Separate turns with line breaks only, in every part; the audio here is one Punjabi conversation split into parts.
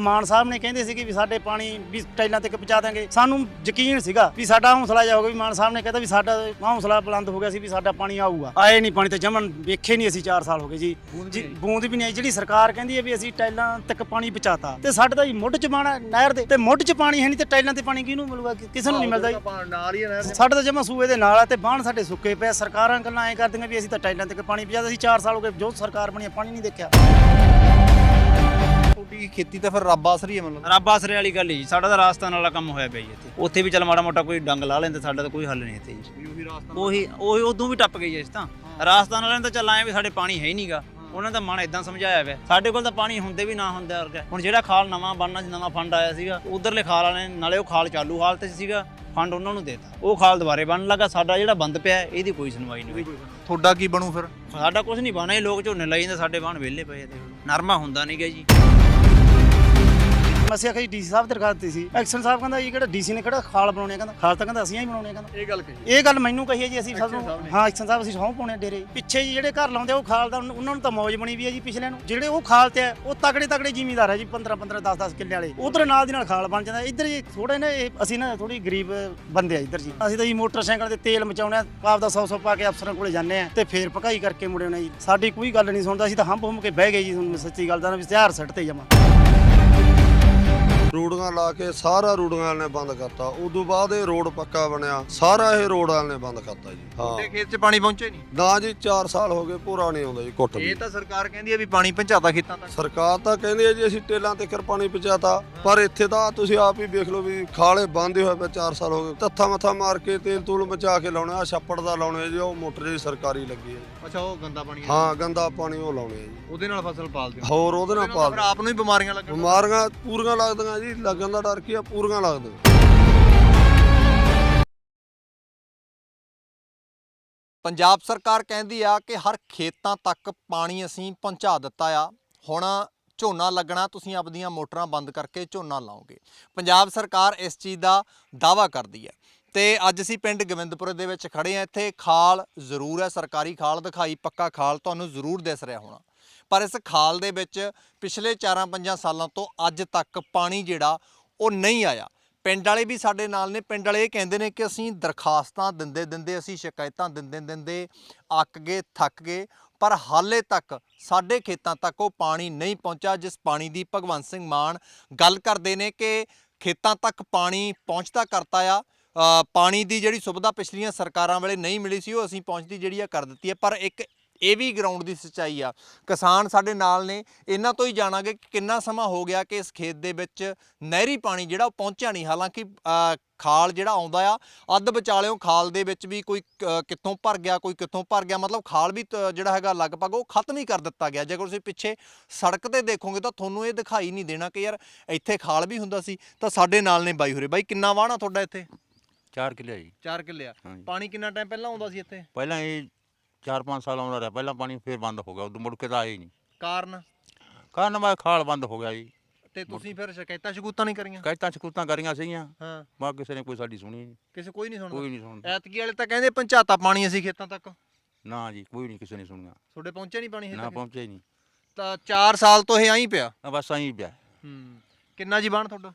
ਮਾਨ ਸਾਹਿਬ ਨੇ ਕਹਿੰਦੇ ਸੀ ਕਿ ਵੀ ਸਾਡੇ ਪਾਣੀ ਵੀ ਟਾਈਲਾਂ ਤੱਕ ਪਹੁੰਚਾ ਦਾਂਗੇ ਸਾਨੂੰ ਯਕੀਨ ਸੀਗਾ ਵੀ ਸਾਡਾ ਹੌਸਲਾ ਜਾ ਹੋਗਾ ਵੀ ਮਾਨ ਸਾਹਿਬ ਨੇ ਕਹਿੰਦਾ ਵੀ ਸਾਡਾ ਹੌਸਲਾ ਬੁਲੰਦ ਹੋ ਗਿਆ ਸੀ ਵੀ ਸਾਡਾ ਪਾਣੀ ਆਊਗਾ। ਆਏ ਨਹੀਂ ਪਾਣੀ ਤੇ ਜਮਨ ਵੇਖੇ ਨਹੀਂ ਅਸੀਂ 4 ਸਾਲ ਹੋ ਗਏ ਜੀ। ਜੀ ਬੂੰਦ ਵੀ ਨਹੀਂ ਆਈ। ਜਿਹੜੀ ਸਰਕਾਰ ਕਹਿੰਦੀ ਹੈ ਵੀ ਅਸੀਂ ਟਾਈਲਾਂ ਤੱਕ ਪਾਣੀ ਪਹੁੰਚਾਤਾ ਤੇ ਸਾਡੇ ਤਾਂ ਜੀ ਮੁੱਢ ਚ ਪਾਣਾ ਨਹਿਰ ਦੇ ਤੇ ਮੁੱਢ ਚ ਪਾਣੀ ਹੈ ਨਹੀਂ ਤੇ ਟਾਈਲਾਂ ਤੇ ਪਾਣੀ ਕਿਹਨੂੰ ਮਿਲੂਗਾ? ਕਿਸੇ ਨੂੰ ਨਹੀਂ ਮਿਲਦਾ ਜੀ
ਨਾਲ ਹੀ ਹੈ ਨਹਿਰ
ਸਾਡੇ ਤਾਂ ਜਮਾ ਸੂਏ ਦੇ ਨਾਲ ਆ ਤੇ ਬਾਣ ਸਾਡੇ ਸੁੱਕੇ ਪਏ। ਸਰਕਾਰਾਂ ਗੱਲਾਂ ਐ ਕਰਦੀਆਂ ਵੀ ਅਸੀਂ ਤਾਂ ਟਾਈਲਾਂ ਤੱਕ ਪਾਣੀ ਪਹੁੰਚਾਤਾ ਅਸੀਂ 4 ਸਾਲ ਹੋ ਗਏ ਜੋ ਸਰਕਾਰ ਬਣੀ ਪਾਣੀ ਨਹੀਂ ਦੇਖਿਆ।
ਤੁਹਾਡੀ ਖੇਤੀ ਤਾਂ ਫਿਰ ਰੱਬ ਆਸਰੀ ਹੈ ਮਤਲਬ।
ਰੱਬ ਆਸਰੇ ਵਾਲੀ ਗੱਲ ਹੀ ਜੀ। ਸਾਡਾ ਤਾਂ ਰਾਜਸਥਾਨ ਵਾਲਾ ਕੰਮ ਹੋਇਆ ਪਿਆ ਜੀ ਇੱਥੇ। ਉੱਥੇ ਵੀ ਚੱਲ ਮਾੜਾ ਮੋਟਾ ਕੋਈ ਡੰਗ ਲਾ ਲੈਂਦੇ ਸਾਡਾ ਤਾਂ ਕੋਈ ਹੱਲ ਨਹੀਂ ਇੱਥੇ ਜੀ।
ਵੀ ਉਹੀ ਰਾਸਤਾ
ਉਹੀ ਉਹੀ ਉਦੋਂ ਵੀ ਟੱਪ ਗਈ ਇਸ ਤਾਂ। ਰਾਜਸਥਾਨ ਵਾਲਿਆਂ ਨੇ ਤਾਂ ਚੱਲ ਆਏ ਵੀ ਸਾਡੇ ਪਾਣੀ ਹੈ ਹੀ ਨਹੀਂਗਾ ਉਹਨਾਂ ਦਾ ਮਨ ਇਦਾਂ ਸਮਝਾਇਆ ਹੋਇਆ ਸਾਡੇ ਕੋਲ ਤਾਂ ਪਾਣੀ ਹੁੰਦੇ ਵੀ ਨਾ ਹੁੰਦਾ ਵਰਗਾ। ਹੁਣ ਜਿਹੜਾ ਖਾਲ ਨਵਾਂ ਬਣਨਾ ਸੀ ਨਵਾਂ ਫੰਡ ਆਇਆ ਸੀਗਾ ਉਧਰਲੇ ਖਾਲ ਵਾਲੇ ਨਾਲੇ ਉਹ ਖਾਲ ਚਾਲੂ ਹਾਲਤ 'ਚ ਸੀਗਾ ਫੰਡ ਉਹਨਾਂ ਨੂੰ ਦੇਤਾ। ਉਹ ਖਾਲ ਦੁਬਾਰੇ ਬਣਨ ਲੱਗਾ ਸਾਡਾ ਜਿਹੜਾ ਬੰਦ ਪਿਆ ਇਹਦੀ ਕੋਈ ਸੁਣਵਾਈ ਨਹੀਂ ਹੋਈ।
ਤੁਹਾਡਾ ਕੀ ਬਣੂ ਫਿਰ?
ਸਾਡਾ ਕੁਝ ਨਹੀਂ ਬਣਾ ਇਹ ਲੋਕ ਝੋਨੇ ਲਾਈ ਜਾਂਦੇ ਸਾਡੇ ਬਾਣ ਵਿਹਲੇ ਪਏ ਲਓ ਨਰਮਾ ਹੁੰਦਾ ਨਹੀਂਗਾ ਜੀ।
ਅਸੀਂ ਆਖਿਆ ਡੀਸੀ ਸਾਹਿਬ ਤੇ ਰਖਾਤੀ ਸੀ। ਐਕਸ਼ਨ ਸਾਹਿਬ ਕਹਿੰਦਾ ਜੀ ਕਿਹੜਾ ਡੀਸੀ ਨੇ ਕਿਹੜਾ ਖਾਲ ਬਣਾਉਣੇ? ਕਹਿੰਦਾ। ਖਾਲ ਤਾਂ ਕਹਿੰਦਾ ਅਸੀਂ ਹੀ ਬਣਾਉਣੇ ਕਹਿੰਦਾ।
ਇਹ ਗੱਲ ਕਹੀ
ਇਹ ਗੱਲ ਮੈਨੂੰ ਕਹੀ ਹੈ ਜੀ ਅਸੀਂ ਸਭ
Action ਸਾਹਿਬ
ਨੂੰ।
ਨੇ।
ਹਾਂ ਐਕਸ਼ਨ ਸਾਹਿਬ ਅਸੀਂ ਸਹੁੰ ਪਾਉਣੇ ਡੇਰੇ। ਪਿੱਛੇ ਜੀ ਜਿਹੜੇ ਘਰ ਲਾਉਂਦੇ ਉਹ ਖਾਲ ਦਾ ਉਹਨਾਂ ਨੂੰ ਤਾਂ ਮੌਜ ਬਣੀ ਵੀ ਹੈ ਜੀ ਪਿਛਲੇ ਨੂੰ। ਜਿਹੜੇ ਉਹ ਖਾਲ ਤੇ ਆ ਉਹ ਤਗੜੇ ਤਗੜੇ ਜ਼ਿਮੀਂਦਾਰ ਹੈ ਜੀ 15 15 10 10 ਕਿੱਲੇ ਵਾਲੇ। ਉਧਰ ਨਾਲ ਦੀ ਨਾਲ ਖਾਲ ਬਣ ਜਾਂਦਾ। ਇੱਧਰ ਜੀ ਥੋੜੇ ਨੇ ਇਹ ਅਸੀਂ ਨਾ ਥੋੜੀ ਗਰੀਬ ਬੰਦੇ ਆ ਇੱਧਰ ਜੀ। ਅਸੀਂ ਤਾਂ ਜੀ ਮੋਟਰਸਾਈਕਲ ਤੇ ਤੇਲ ਮਚਾਉਣੇ ਆ ਆਪਦਾ 100 100 ਪਾ ਕੇ ਅਫਸਰਾਂ ਕੋਲੇ ਜਾਂਦੇ ਆ ਤੇ ਫੇਰ ਭਕਾਈ ਕਰਕੇ ਮੁੜੇ ਆਉਣੇ ਜੀ। ਸਾਡੀ ਕੋਈ ਗੱਲ ਨਹੀਂ ਸੁਣਦਾ ਅਸੀਂ ਤਾਂ ਹੰਬ ਹੰਬ ਕੇ ਬਹਿ ਗਏ ਜੀ ਤੁਹਾਨੂੰ ਸੱਚੀ ਗੱਲ ਦਾ ਵੀ ਹਥਿਆਰ ਸੱਟ ਤੇ ਜਮਾ।
ਰੂੜੀਆਂ ਲਾ ਕੇ ਸਾਰਾ ਵਾਲੇ ਨੇ ਬੰਦ ਕਰਤਾ। ਉਦੋਂ ਬਾਅਦ ਇਹ ਰੋਡ ਪੱਕਾ ਬਣਿਆ। ਸਾਰਾ ਇਹ ਰੋਡ ਵਾਲੇ ਨੇ ਬੰਦ ਕਰਤਾ ਜੀ। ਹਾਂ।
ਤੁਹਾਡੇ ਖੇਤ 'ਚ ਪਾਣੀ ਪਹੁੰਚੇ ਨਹੀਂ?
ਨਾ ਜੀ 4 ਸਾਲ ਹੋ ਗਏ ਪੂਰਾ ਨਹੀਂ ਆਉਂਦਾ ਜੀ ਘੁੱਟ ਵੀ।
ਇਹ ਤਾਂ ਸਰਕਾਰ ਕਹਿੰਦੀ ਹੈ ਵੀ ਪਾਣੀ ਪਹੁੰਚਾਤਾ ਖੇਤਾਂ ਤੱਕ।
ਸਰਕਾਰ ਤਾਂ ਕਹਿੰਦੀ ਹੈ ਜੀ ਅਸੀਂ ਟੇਲਾਂ ਤੇ ਪਾਣੀ ਪਹੁੰਚਾਤਾ। ਪਰ ਇੱਥੇ ਤਾਂ ਤੁਸੀਂ ਆਪ ਹੀ ਵੇਖ ਲਓ ਵੀ ਖਾਲੇ ਬੰਦ ਹੋਏ ਪਏ 4 ਸਾਲ ਹੋ ਗਏ। ਤੱਥਾ ਮੱਥਾ ਮਾਰ ਕੇ ਤੇਲ ਤੂਲ ਮਚਾ ਕੇ ਲਾਉਣੇ ਆ ਛੱਪੜ ਦਾ ਲਾਉਣੇ ਜੀ ਉਹ ਮੋਟਰ ਜੀ ਸਰਕਾਰੀ ਲੱਗੀ ਹੈ ਜੀ।
ਅੱਛਾ ਉਹ ਗੰਦਾ ਪਾਣੀ ਹੈ।
ਹਾਂ ਗੰਦਾ ਪਾਣੀ ਉਹ ਲਾਉਣੇ ਆ ਜੀ।
ਉਹਦੇ ਨਾਲ ਫਸਲ ਪਾਲਦੇ ਹੋ?
ਹੋਰ ਉਹਦੇ ਨਾਲ ਪਾਲ
ਆਪ ਨੂੰ ਹੀ ਬਿਮਾਰੀਆਂ ਲੱਗਣ
ਬਿਮਾਰੀਆਂ ਪੂਰੀਆਂ ਲੱਗਦੀਆਂ ਜੀ। ਲੱਗਣ ਦਾ ਡਰ ਕੀ ਆ? ਪੂਰੀਆਂ ਲੱਗਦੀਆਂ
ਪੰਜਾਬ ਸਰਕਾਰ ਕਹਿੰਦੀ ਆ ਕਿ ਹਰ ਖੇਤਾਂ ਤੱਕ ਪਾਣੀ ਅਸੀਂ ਪਹੁੰਚਾ ਦਿੱਤਾ ਆ। ਹੁਣ ਝੋਨਾ ਲੱਗਣਾ, ਤੁਸੀਂ ਆਪਦੀਆਂ ਮੋਟਰਾਂ ਬੰਦ ਕਰਕੇ ਝੋਨਾ ਲਾਓਗੇ। ਪੰਜਾਬ ਸਰਕਾਰ ਇਸ ਚੀਜ਼ ਦਾ ਦਾਵਾ ਕਰਦੀ ਹੈ ਤੇ ਅੱਜ ਅਸੀਂ ਪਿੰਡ ਗੋਬਿੰਦਪੁਰ ਦੇ ਵਿੱਚ ਖੜੇ ਆ। ਇੱਥੇ ਖਾਲ ਜ਼ਰੂਰ ਹੈ ਸਰਕਾਰੀ ਖਾਲ ਦਿਖਾਈ, ਪੱਕਾ ਖਾਲ ਤੁਹਾਨੂੰ ਜ਼ਰੂਰ ਦਿਸ ਰਿਹਾ ਹੋਣਾ। ਪਰ ਇਸ ਖਾਲ ਦੇ ਵਿੱਚ ਪਿਛਲੇ 4-5 ਸਾਲਾਂ ਤੋਂ ਅੱਜ ਤੱਕ ਪਾਣੀ ਜਿਹੜਾ, ਉਹ ਨਹੀਂ ਆਇਆ। ਪਿੰਡ ਵਾਲੇ ਵੀ ਸਾਡੇ ਨਾਲ ਨੇ। ਪਿੰਡ ਵਾਲੇ ਇਹ ਕਹਿੰਦੇ ਨੇ ਕਿ ਅਸੀਂ ਦਰਖਾਸਤਾਂ ਦਿੰਦੇ ਦਿੰਦੇ ਅਸੀਂ ਸ਼ਿਕਾਇਤਾਂ ਦਿੰਦੇ ਦਿੰਦੇ ਅੱਕ ਗਏ, ਥੱਕ ਗਏ। ਪਰ ਹਾਲੇ ਤੱਕ ਸਾਡੇ ਖੇਤਾਂ ਤੱਕ ਉਹ ਪਾਣੀ ਨਹੀਂ ਪਹੁੰਚਾ ਜਿਸ ਪਾਣੀ ਦੀ ਭਗਵੰਤ ਸਿੰਘ ਮਾਨ ਗੱਲ ਕਰਦੇ ਨੇ ਕਿ ਖੇਤਾਂ ਤੱਕ ਪਾਣੀ ਪਹੁੰਚਦਾ ਕਰਤਾ ਆ। ਪਾਣੀ ਦੀ ਜਿਹੜੀ ਸੁਵਿਧਾ ਪਿਛਲੀਆਂ ਸਰਕਾਰਾਂ ਵੇਲੇ ਨਹੀਂ ਮਿਲੀ ਸੀ, ਉਹ ਅਸੀਂ ਪਹੁੰਚਦੀ ਜਿਹੜੀ ਆ ਕਰ ਦਿੱਤੀ ਹੈ ਪਰ ਇੱਕ ਇਹ ਵੀ ਗਰਾਊਂਡ ਦੀ ਸੱਚਾਈ ਆ। ਕਿਸਾਨ ਸਾਡੇ ਨਾਲ ਨੇ ਇਹਨਾਂ ਤੋਂ ਹੀ ਜਾਣਾਂਗੇ ਕਿ ਕਿੰਨਾ ਸਮਾਂ ਹੋ ਗਿਆ ਕਿ ਇਸ ਖੇਤ ਦੇ ਵਿੱਚ ਨਹਿਰੀ ਪਾਣੀ ਜਿਹੜਾ ਉਹ ਪਹੁੰਚਿਆ ਨਹੀਂ। ਹਾਲਾਂਕਿ ਖਾਲ ਜਿਹੜਾ ਆਉਂਦਾ ਆ ਅੱਧ ਵਿਚਾਲਿਓਂ ਖਾਲ ਦੇ ਵਿੱਚ ਵੀ ਕੋਈ ਕਿੱਥੋਂ ਭਰ ਗਿਆ ਕੋਈ ਕਿੱਥੋਂ ਭਰ ਗਿਆ ਮਤਲਬ ਖਾਲ ਵੀ ਜਿਹੜਾ ਹੈਗਾ ਲਗਭਗ ਉਹ ਖਤਮ ਹੀ ਕਰ ਦਿੱਤਾ ਗਿਆ। ਜੇਕਰ ਤੁਸੀਂ ਪਿੱਛੇ ਸੜਕ ਤੇ ਦੇਖੋਗੇ ਤਾਂ ਤੁਹਾਨੂੰ ਇਹ ਦਿਖਾਈ ਨਹੀਂ ਦੇਣਾ ਕਿ ਯਾਰ ਇੱਥੇ ਖਾਲ ਵੀ ਹੁੰਦਾ ਸੀ ਤਾਂ ਸਾਡੇ ਨਾਲ ਨੇ ਬਾਈ ਹੋਰੇ। ਬਾਈ ਕਿੰਨਾ ਵਾਹਣਾ ਤੁਹਾਡਾ ਇੱਥੇ?
4 ਕਿੱਲੇ ਜੀ।
4 ਕਿੱਲੇ ਆ। ਪਾਣੀ ਕਿੰਨਾ ਟਾਈਮ ਪਹਿਲਾਂ ਆਉਂਦਾ ਸੀ ਇੱਥੇ?
ਪਹਿਲਾਂ ਇਹ 4-5 ਸਾਲ ਆਉਂਦਾ ਰਿਹਾ ਪਹਿਲਾਂ ਪਾਣੀ ਫਿਰ ਬੰਦ ਹੋ ਗਿਆ ਉਦੋਂ ਮੁੜ ਕੇ ਤਾਂ ਆਇਆ ਹੀ ਨਹੀਂ।
ਕਾਰਨ?
ਕਾਰਨ ਮੈਂ ਖਾਲ ਬੰਦ ਹੋ ਗਿਆ ਜੀ।
ਤੇ ਤੁਸੀਂ ਫਿਰ ਸ਼ਿਕਾਇਤਾਂ ਸ਼ਿਕੂਤਾਂ ਨਹੀਂ ਕਰੀਆਂ?
ਕਹਿਤਾਂ ਸਕੂਤਾਂ ਕਰੀਆਂ ਸੀਗੀਆਂ।
ਹਾਂ।
ਬਾ ਕਿਸੇ ਨੇ ਕੋਈ ਸਾਡੀ ਸੁਣੀ ਨਹੀਂ।
ਕਿਸੇ ਕੋਈ ਨਹੀਂ ਸੁਣਦਾ?
ਕੋਈ ਨਹੀਂ ਸੁਣਦਾ।
ਐਤਕੀ ਵਾਲੇ ਤਾਂ ਕਹਿੰਦੇ ਪੰਚਾਤਾ ਪਾਣੀ ਅਸੀਂ ਖੇਤਾਂ ਤੱਕ।
ਨਾ ਜੀ ਕੋਈ ਨਹੀਂ ਕਿਸੇ ਨੇ ਸੁਣਿਆ।
ਤੁਹਾਡੇ ਪਹੁੰਚਿਆ ਨਹੀਂ ਪਾਣੀ
ਨਾ? ਪਹੁੰਚਿਆ ਹੀ ਨਹੀਂ।
ਤਾਂ 4 ਸਾਲ ਤੋਂ ਇਹ ਆਈ ਪਿਆ?
ਬਸ ਆਈ ਪਿਆ।
ਹੂੰ। ਕਿੰਨਾ ਜੀ ਬਾਣ ਤੁਹਾਡਾ?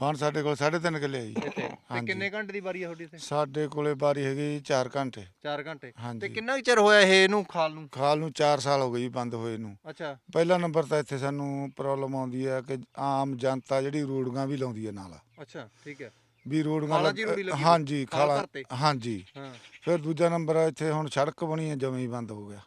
ਬਾਣ ਸਾਡੇ ਕੋਲ 3.5 ਕਿੱਲੇ ਆ ਜੀ।
ਇੱਥੇ। ਤੇ
ਹਾਂਜੀ।
ਕਿੰਨੇ ਘੰਟੇ ਦੀ ਵਾਰੀ ਆ ਤੁਹਾਡੀ ਇੱਥੇ?
ਸਾਡੇ ਕੋਲੇ ਬਾਰੀ ਹੈਗੀ 4 ਘੰਟੇ।
4 ਘੰਟੇ। ਤੇ। ਕਿੰਨਾ ਕੁ ਚਿਰ ਹੋਇਆ ਇਹ ਇਹਨੂੰ ਖਾਲ ਨੂੰ?
ਖਾਲ ਨੂੰ 4 ਸਾਲ ਹੋ ਗਏ ਜੀ ਬੰਦ ਹੋਏ ਨੂੰ।
ਅੱਛਾ।
ਪਹਿਲਾ ਨੰਬਰ ਤਾਂ ਇੱਥੇ ਸਾਨੂੰ ਪ੍ਰੋਬਲਮ ਆਉਂਦੀ ਹੈ ਕਿ ਆਮ ਜਨਤਾ ਜਿਹੜੀ ਰੋਡਗਾ ਵੀ ਲਾਉਂਦੀ ਹੈ ਨਾਲ।
ਅੱਛਾ ਠੀਕ ਹੈ
ਵੀ ਰੋਡਗਾ
ਖਾਲਾਂ ਰੂੜੀ ਲੱਗੀ
ਹਾਂਜੀ
ਖਾਲ।
ਹਾਂਜੀ।
ਹਾਂ।
ਫਿਰ ਦੂਜਾ ਨੰਬਰ ਇੱਥੇ ਹੁਣ ਸੜਕ ਬਣੀ ਹੈ ਜਮੇ ਹੀ ਬੰਦ ਹੋ ਗਿਆ।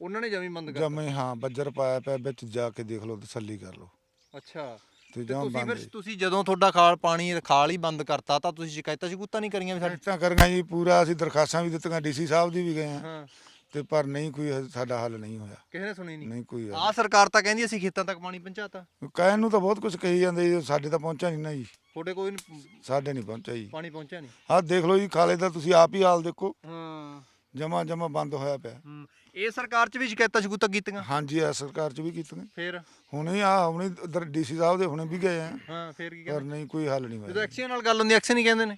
ਉਹਨਾਂ ਨੇ ਜਮੀ ਬੰਦ ਕਰਤਾ?
ਜਮੇ ਹਾਂ ਬੱਜਰ ਪਾਇਆ ਪਿਆ ਵਿੱਚ ਜਾ ਕੇ ਦੇਖ ਲਓ ਤਸੱਲੀ ਕਰ ਲਓ।
ਅੱਛਾ।
ਤੇ ਜਮ
ਤੁਸੀਂ
ਬੰਦ
ਫਿਰ। ਤੁਸੀਂ ਜਦੋਂ ਤੁਹਾਡਾ ਖਾਲ ਪਾਣੀ ਖਾਲ ਹੀ ਬੰਦ ਕਰਤਾ ਤਾਂ ਤੁਸੀਂ ਸ਼ਿਕਾਇਤਾਂ ਸ਼ਿਕੂਤਾਂ ਨਹੀਂ ਕਰੀਆਂ ਵੀ ਸਾਡੇ
ਤਾਂ ਕਰਾਂਗੇ ਜੀ ਪੂਰਾ ਅਸੀਂ ਦਰਖਾਸਤਾਂ ਵੀ ਦਿੱਤੀਆਂ ਡੀਸੀ ਸਾਹਿਬ ਦੀ ਵੀ ਗਏ ਆ
ਹਾਂ।
ਤੇ ਪਰ ਨਹੀਂ ਕੋਈ ਸਾਡਾ ਹੱਲ ਨਹੀਂ ਹੋਇਆ।
ਕਿਸੇ ਨੇ ਸੁਣੀ ਨਹੀਂ।
ਨਹੀਂ ਕੋਈ ਹੱਲ।
ਆਹ ਸਰਕਾਰ ਤਾਂ ਕਹਿੰਦੀ ਅਸੀਂ ਖੇਤਾਂ ਤੱਕ ਪਾਣੀ ਪਹੁੰਚਾਤਾ।
ਕਹਿਣ ਨੂੰ ਤਾਂ ਬਹੁਤ ਕੁਝ ਕਹੀ ਜਾਂਦੇ ਜੀ ਸਾਡੇ ਤਾਂ ਪਹੁੰਚਿਆ ਨਹੀਂ ਨਾ ਜੀ।
ਤੁਹਾਡੇ ਕੋਈ ਨੀ-
ਸਾਡੇ ਨਹੀਂ ਪਹੁੰਚਿਆ ਜੀ।
ਪਾਣੀ ਪਹੁੰਚਿਆ ਨਹੀਂ।
ਆਹ ਦੇਖ ਲਓ ਜੀ ਖਾਲੇ ਦਾ ਤੁਸੀਂ ਆਪ ਹੀ ਹਾਲ ਦੇਖੋ।
ਹਾਂ।
ਜਮਾ ਜਮਾ ਬੰਦ ਹੋਇਆ ਪਿਆ।
ਹੂੰ। ਇਹ ਸਰਕਾਰ ਚ ਵੀ ਸ਼ਿਕਾਇਤਾਂ ਸ਼ਿਕੂਤਾਂ ਕੀਤੀਆਂ?
ਹਾਂਜੀ ਆ ਸਰਕਾਰ ਚ ਵੀ ਕੀਤੀਆਂ।
ਫੇਰ?
ਹੁਣੇ ਆ ਹੁਣੇ ਉਧਰ ਡੀਸੀ ਸਾਹਿਬ ਦੇ ਹੁਣੇ ਵੀ ਗਏ ਆ।
ਹਾਂ ਫੇਰ ਕੀ
ਪਰ
ਕਹਿੰਦੇ?
ਨਹੀਂ ਕੋਈ ਹੱਲ ਨਹੀਂ
ਜਦੋਂ
ਹੋਇਆ
ਐਕਸ਼ਨ ਨਾਲ ਗੱਲ ਹੁੰਦੀ ਐਕਸ਼ਨ ਹੀ ਕਹਿੰਦੇ ਨੇ?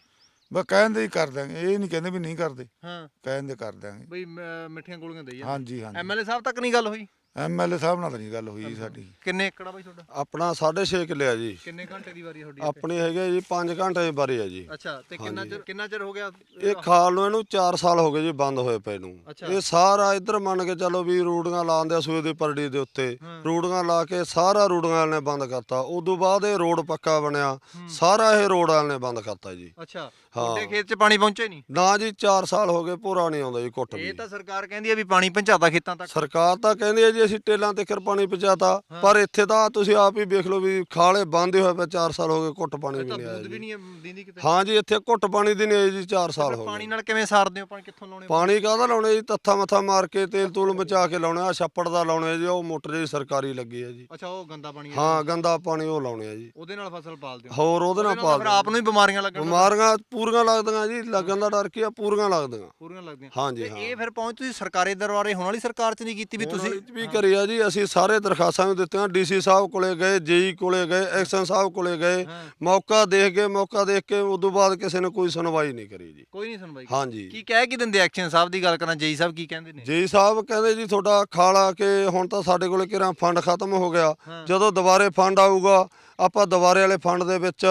ਬਸ ਕਹਿੰਦੇ ਹੀ ਕਰ ਦਾਂਗੇ ਇਹ ਨਹੀਂ ਕਹਿੰਦੇ ਵੀ ਨਹੀਂ ਕਰਦੇ।
ਹਾਂ।
ਕਹਿੰਦੇ ਕਰ ਦਾਂਗੇ
ਬਈ ਮ- ਮਿੱਠੀਆਂ ਗੋਲੀਆਂ ਦੇਈ ਜਾਂਦੇ।
ਹਾਂਜੀ ਹਾਂਜੀ।
ਐਮਐਲਏ ਸਾਹਿਬ ਤੱਕ ਨਹੀਂ ਗੱਲ ਹੋਈ?
ਐਮਐਲਏ ਸਾਹਿਬ ਨਾਲ ਤਾਂ ਨਹੀਂ ਗੱਲ ਹੋਈ ਜੀ ਸਾਡੀ।
ਕਿੰਨੇ ਏਕੜ ਆ ਬਾਈ ਤੁਹਾਡਾ?
ਆਪਣਾ 6.5 ਕਿੱਲੇ ਆ ਜੀ।
ਕਿੰਨੇ ਘੰਟੇ ਦੀ ਵਾਰੀ ਆ ਤੁਹਾਡੀ
ਆਪਣੀ ਹੈਗੇ ਜੀ 5 ਘੰਟੇ ਦੀ ਬਾਰੀ ਆ ਜੀ।
ਅੱਛਾ ਤੇ ਕਿੰਨਾ ਚਿਰ ਕਿੰਨਾ ਚਿਰ ਹੋ ਗਿਆ?
ਇਹ ਖਾਲ ਨੂੰ ਇਹਨੂੰ 4 ਸਾਲ ਹੋ ਗਏ ਜੀ ਬੰਦ ਹੋਏ ਪਏ ਨੂੰ। ਇਹ ਸਾਰਾ ਇੱਧਰ ਮੰਨ ਕੇ ਚੱਲੋ ਵੀ ਰੂੜੀਆਂ ਲਾਉਂਦੇ ਆ ਸੂਏ ਦੀ ਪਰੜੀ ਦੇ ਉੱਤੇ। ਰੂੜੀਆਂ ਲਾ ਕੇ ਸਾਰਾ ਰੂੜੀਆਂ ਵਾਲੇ ਨੇ ਬੰਦ ਕਰਤਾ। ਉਦੋਂ ਬਾਅਦ ਇਹ ਰੋਡ ਪੱਕਾ ਬਣਿਆ। ਸਾਰਾ ਇਹ ਰੋਡ ਵਾਲੇ ਨੇ ਬੰਦ ਕਰਤਾ ਜੀ।
ਅੱਛਾ।
ਹਾਂ।
ਤੁਹਾਡੇ ਖੇਤ 'ਚ ਪਾਣੀ ਪਹੁੰਚੇ ਨਹੀਂ?
ਨਾ ਜੀ 4 ਸਾਲ ਹੋ ਗਏ ਪੂਰਾ ਨਹੀਂ ਆਉਂਦਾ ਜੀ ਘੁੱਟ ਵੀ।
ਇਹ ਤਾਂ ਸਰਕਾਰ ਕਹਿੰਦੀ ਹੈ ਵੀ ਪਾਣੀ ਪਹੁੰਚਾਤਾ ਖੇਤਾਂ ਤੱਕ।
ਸਰਕਾਰ ਤਾਂ ਕਹਿੰਦੀ ਹੈ ਜੀ ਅਸੀਂ ਟੇਲਾਂ ਤੇ ਪਾਣੀ ਪਹੁੰਚਾਤਾ। ਪਰ ਇੱਥੇ ਤਾਂ ਤੁਸੀਂ ਆਪ ਹੀ ਵੇਖ ਲਓ ਵੀ ਖਾਲੇ ਬੰਦ ਹੋਏ ਪਏ 4 ਸਾਲ ਹੋ ਗਏ ਘੁੱਟ ਪਾਣੀ ਵੀ ਨਹੀਂ ਆਇਆ
ਬੂੰਦ ਵੀ
ਜੀ।
ਨਹੀਂ ਦਿੰਦੀ ਕਿਤੇ।
ਹਾਂ ਜੀ ਇੱਥੇ ਘੁੱਟ ਪਾਣੀ ਦੀ ਨਹੀਂ ਆਈ ਜੀ 4 ਸਾਲ ਹੋ
ਪਾਣੀ
ਗਏ।
ਨਾਲ ਕਿਵੇਂ ਸਾਰਦੇ ਹੋ? ਪਾਣੀ ਕਿੱਥੋਂ ਲਾਉਣੇ?
ਪਾਣੀ ਕਾਹਦਾ ਲਾਉਣੇ ਜੀ? ਤੱਥਾ ਮੱਥਾ ਮਾਰ ਕੇ ਤੇਲ ਤੂਲ ਮਚਾ ਕੇ ਲਾਉਣੇ ਆ ਛੱਪੜ ਦਾ ਲਾਉਣੇ ਜੀ ਉਹ ਮੋਟਰ ਜੀ ਸਰਕਾਰੀ ਲੱਗੀ ਹੈ ਜੀ।
ਅੱਛਾ ਉਹ ਗੰਦਾ ਪਾਣੀ ਹੈ
ਹਾਂ ਗੰਦਾ ਪਾਣੀ ਉਹ ਲਾਉਣੇ ਆ ਜੀ।
ਉਹਦੇ ਨਾਲ ਫਸਲ ਪਾਲਦੇ ਹੋ?
ਹੋਰ ਉਹਦੇ ਨਾਲ
ਫਿਰ ਆਪ ਨੂੰ ਹੀ ਬਿਮਾਰੀਆਂ ਲੱਗਣ।
ਬਿਮਾਰੀਆਂ ਪੂਰੀਆਂ ਲੱਗਦੀਆਂ ਜੀ ਲੱਗਣ ਦਾ ਡਰ ਕੀ ਆ ਪੂਰੀਆਂ ਲੱਗਦੀਆਂ।
ਪੂਰੀਆਂ ਲੱਗਦੀਆਂ।
ਹਾਂਜੀ
ਤੇ
ਹਾਂ।
ਇਹ ਫਿਰ ਪਹੁੰਚ ਤੁਸੀਂ ਸਰਕਾਰੀ ਦਰਬਾਰੇ ਹੁਣ ਵਾਲੀ ਸਰਕਾਰ 'ਚ ਨਹੀਂ ਕੀਤੀ ਵੀ ਤੁਸੀਂ
ਵੀ ਕਰੀ ਆ ਜੀ ਅਸੀਂ ਸਾਰੇ ਦਰਖਾਸਤਾਂ ਵੀ ਦਿੱਤੀਆਂ। ਡੀਸੀ ਸਾਹਿਬ ਕੋਲੇ ਗਏ ਜੇਈ ਕੋਲੇ ਗਏ ਐਕਸ਼ਨ ਸਾਹਿਬ ਕੋਲੇ ਗਏ। ਮੌਕਾ ਦੇਖ ਕੇ ਮੌਕਾ ਦੇਖ ਕੇ ਉਦੋਂ ਬਾਅਦ ਕਿਸੇ ਨੇ ਕੋਈ ਸੁਣਵਾਈ ਨਹੀਂ ਕਰੀ ਜੀ।
ਕੋਈ ਨਹੀਂ ਸੁਣਵਾਈ
ਹਾਂਜੀ।
ਕੀ ਕਹਿ ਕੀ ਦਿੰਦੇ ਐਕਸ਼ਨ ਸਾਹਿਬ ਦੀ ਗੱਲ ਕਰਾਂ? ਜੇਈ ਸਾਹਿਬ ਕੀ ਕਹਿੰਦੇ ਨੇ?
ਜੇਈ ਸਾਹਿਬ ਕਹਿੰਦੇ ਜੀ ਤੁਹਾਡਾ ਖਾਲਾ ਕਿ ਹੁਣ ਤਾਂ ਸਾਡੇ ਕੋਲੇ ਕਿਰਾਂ ਫੰਡ ਖਤਮ ਹੋ ਗਿਆ। ਜਦੋਂ ਦੁਬਾਰੇ ਫੰਡ ਆਊਗਾ ਆਪਾਂ ਦੁਬਾਰੇ ਵਾਲੇ ਫੰਡ ਦੇ ਵਿੱਚ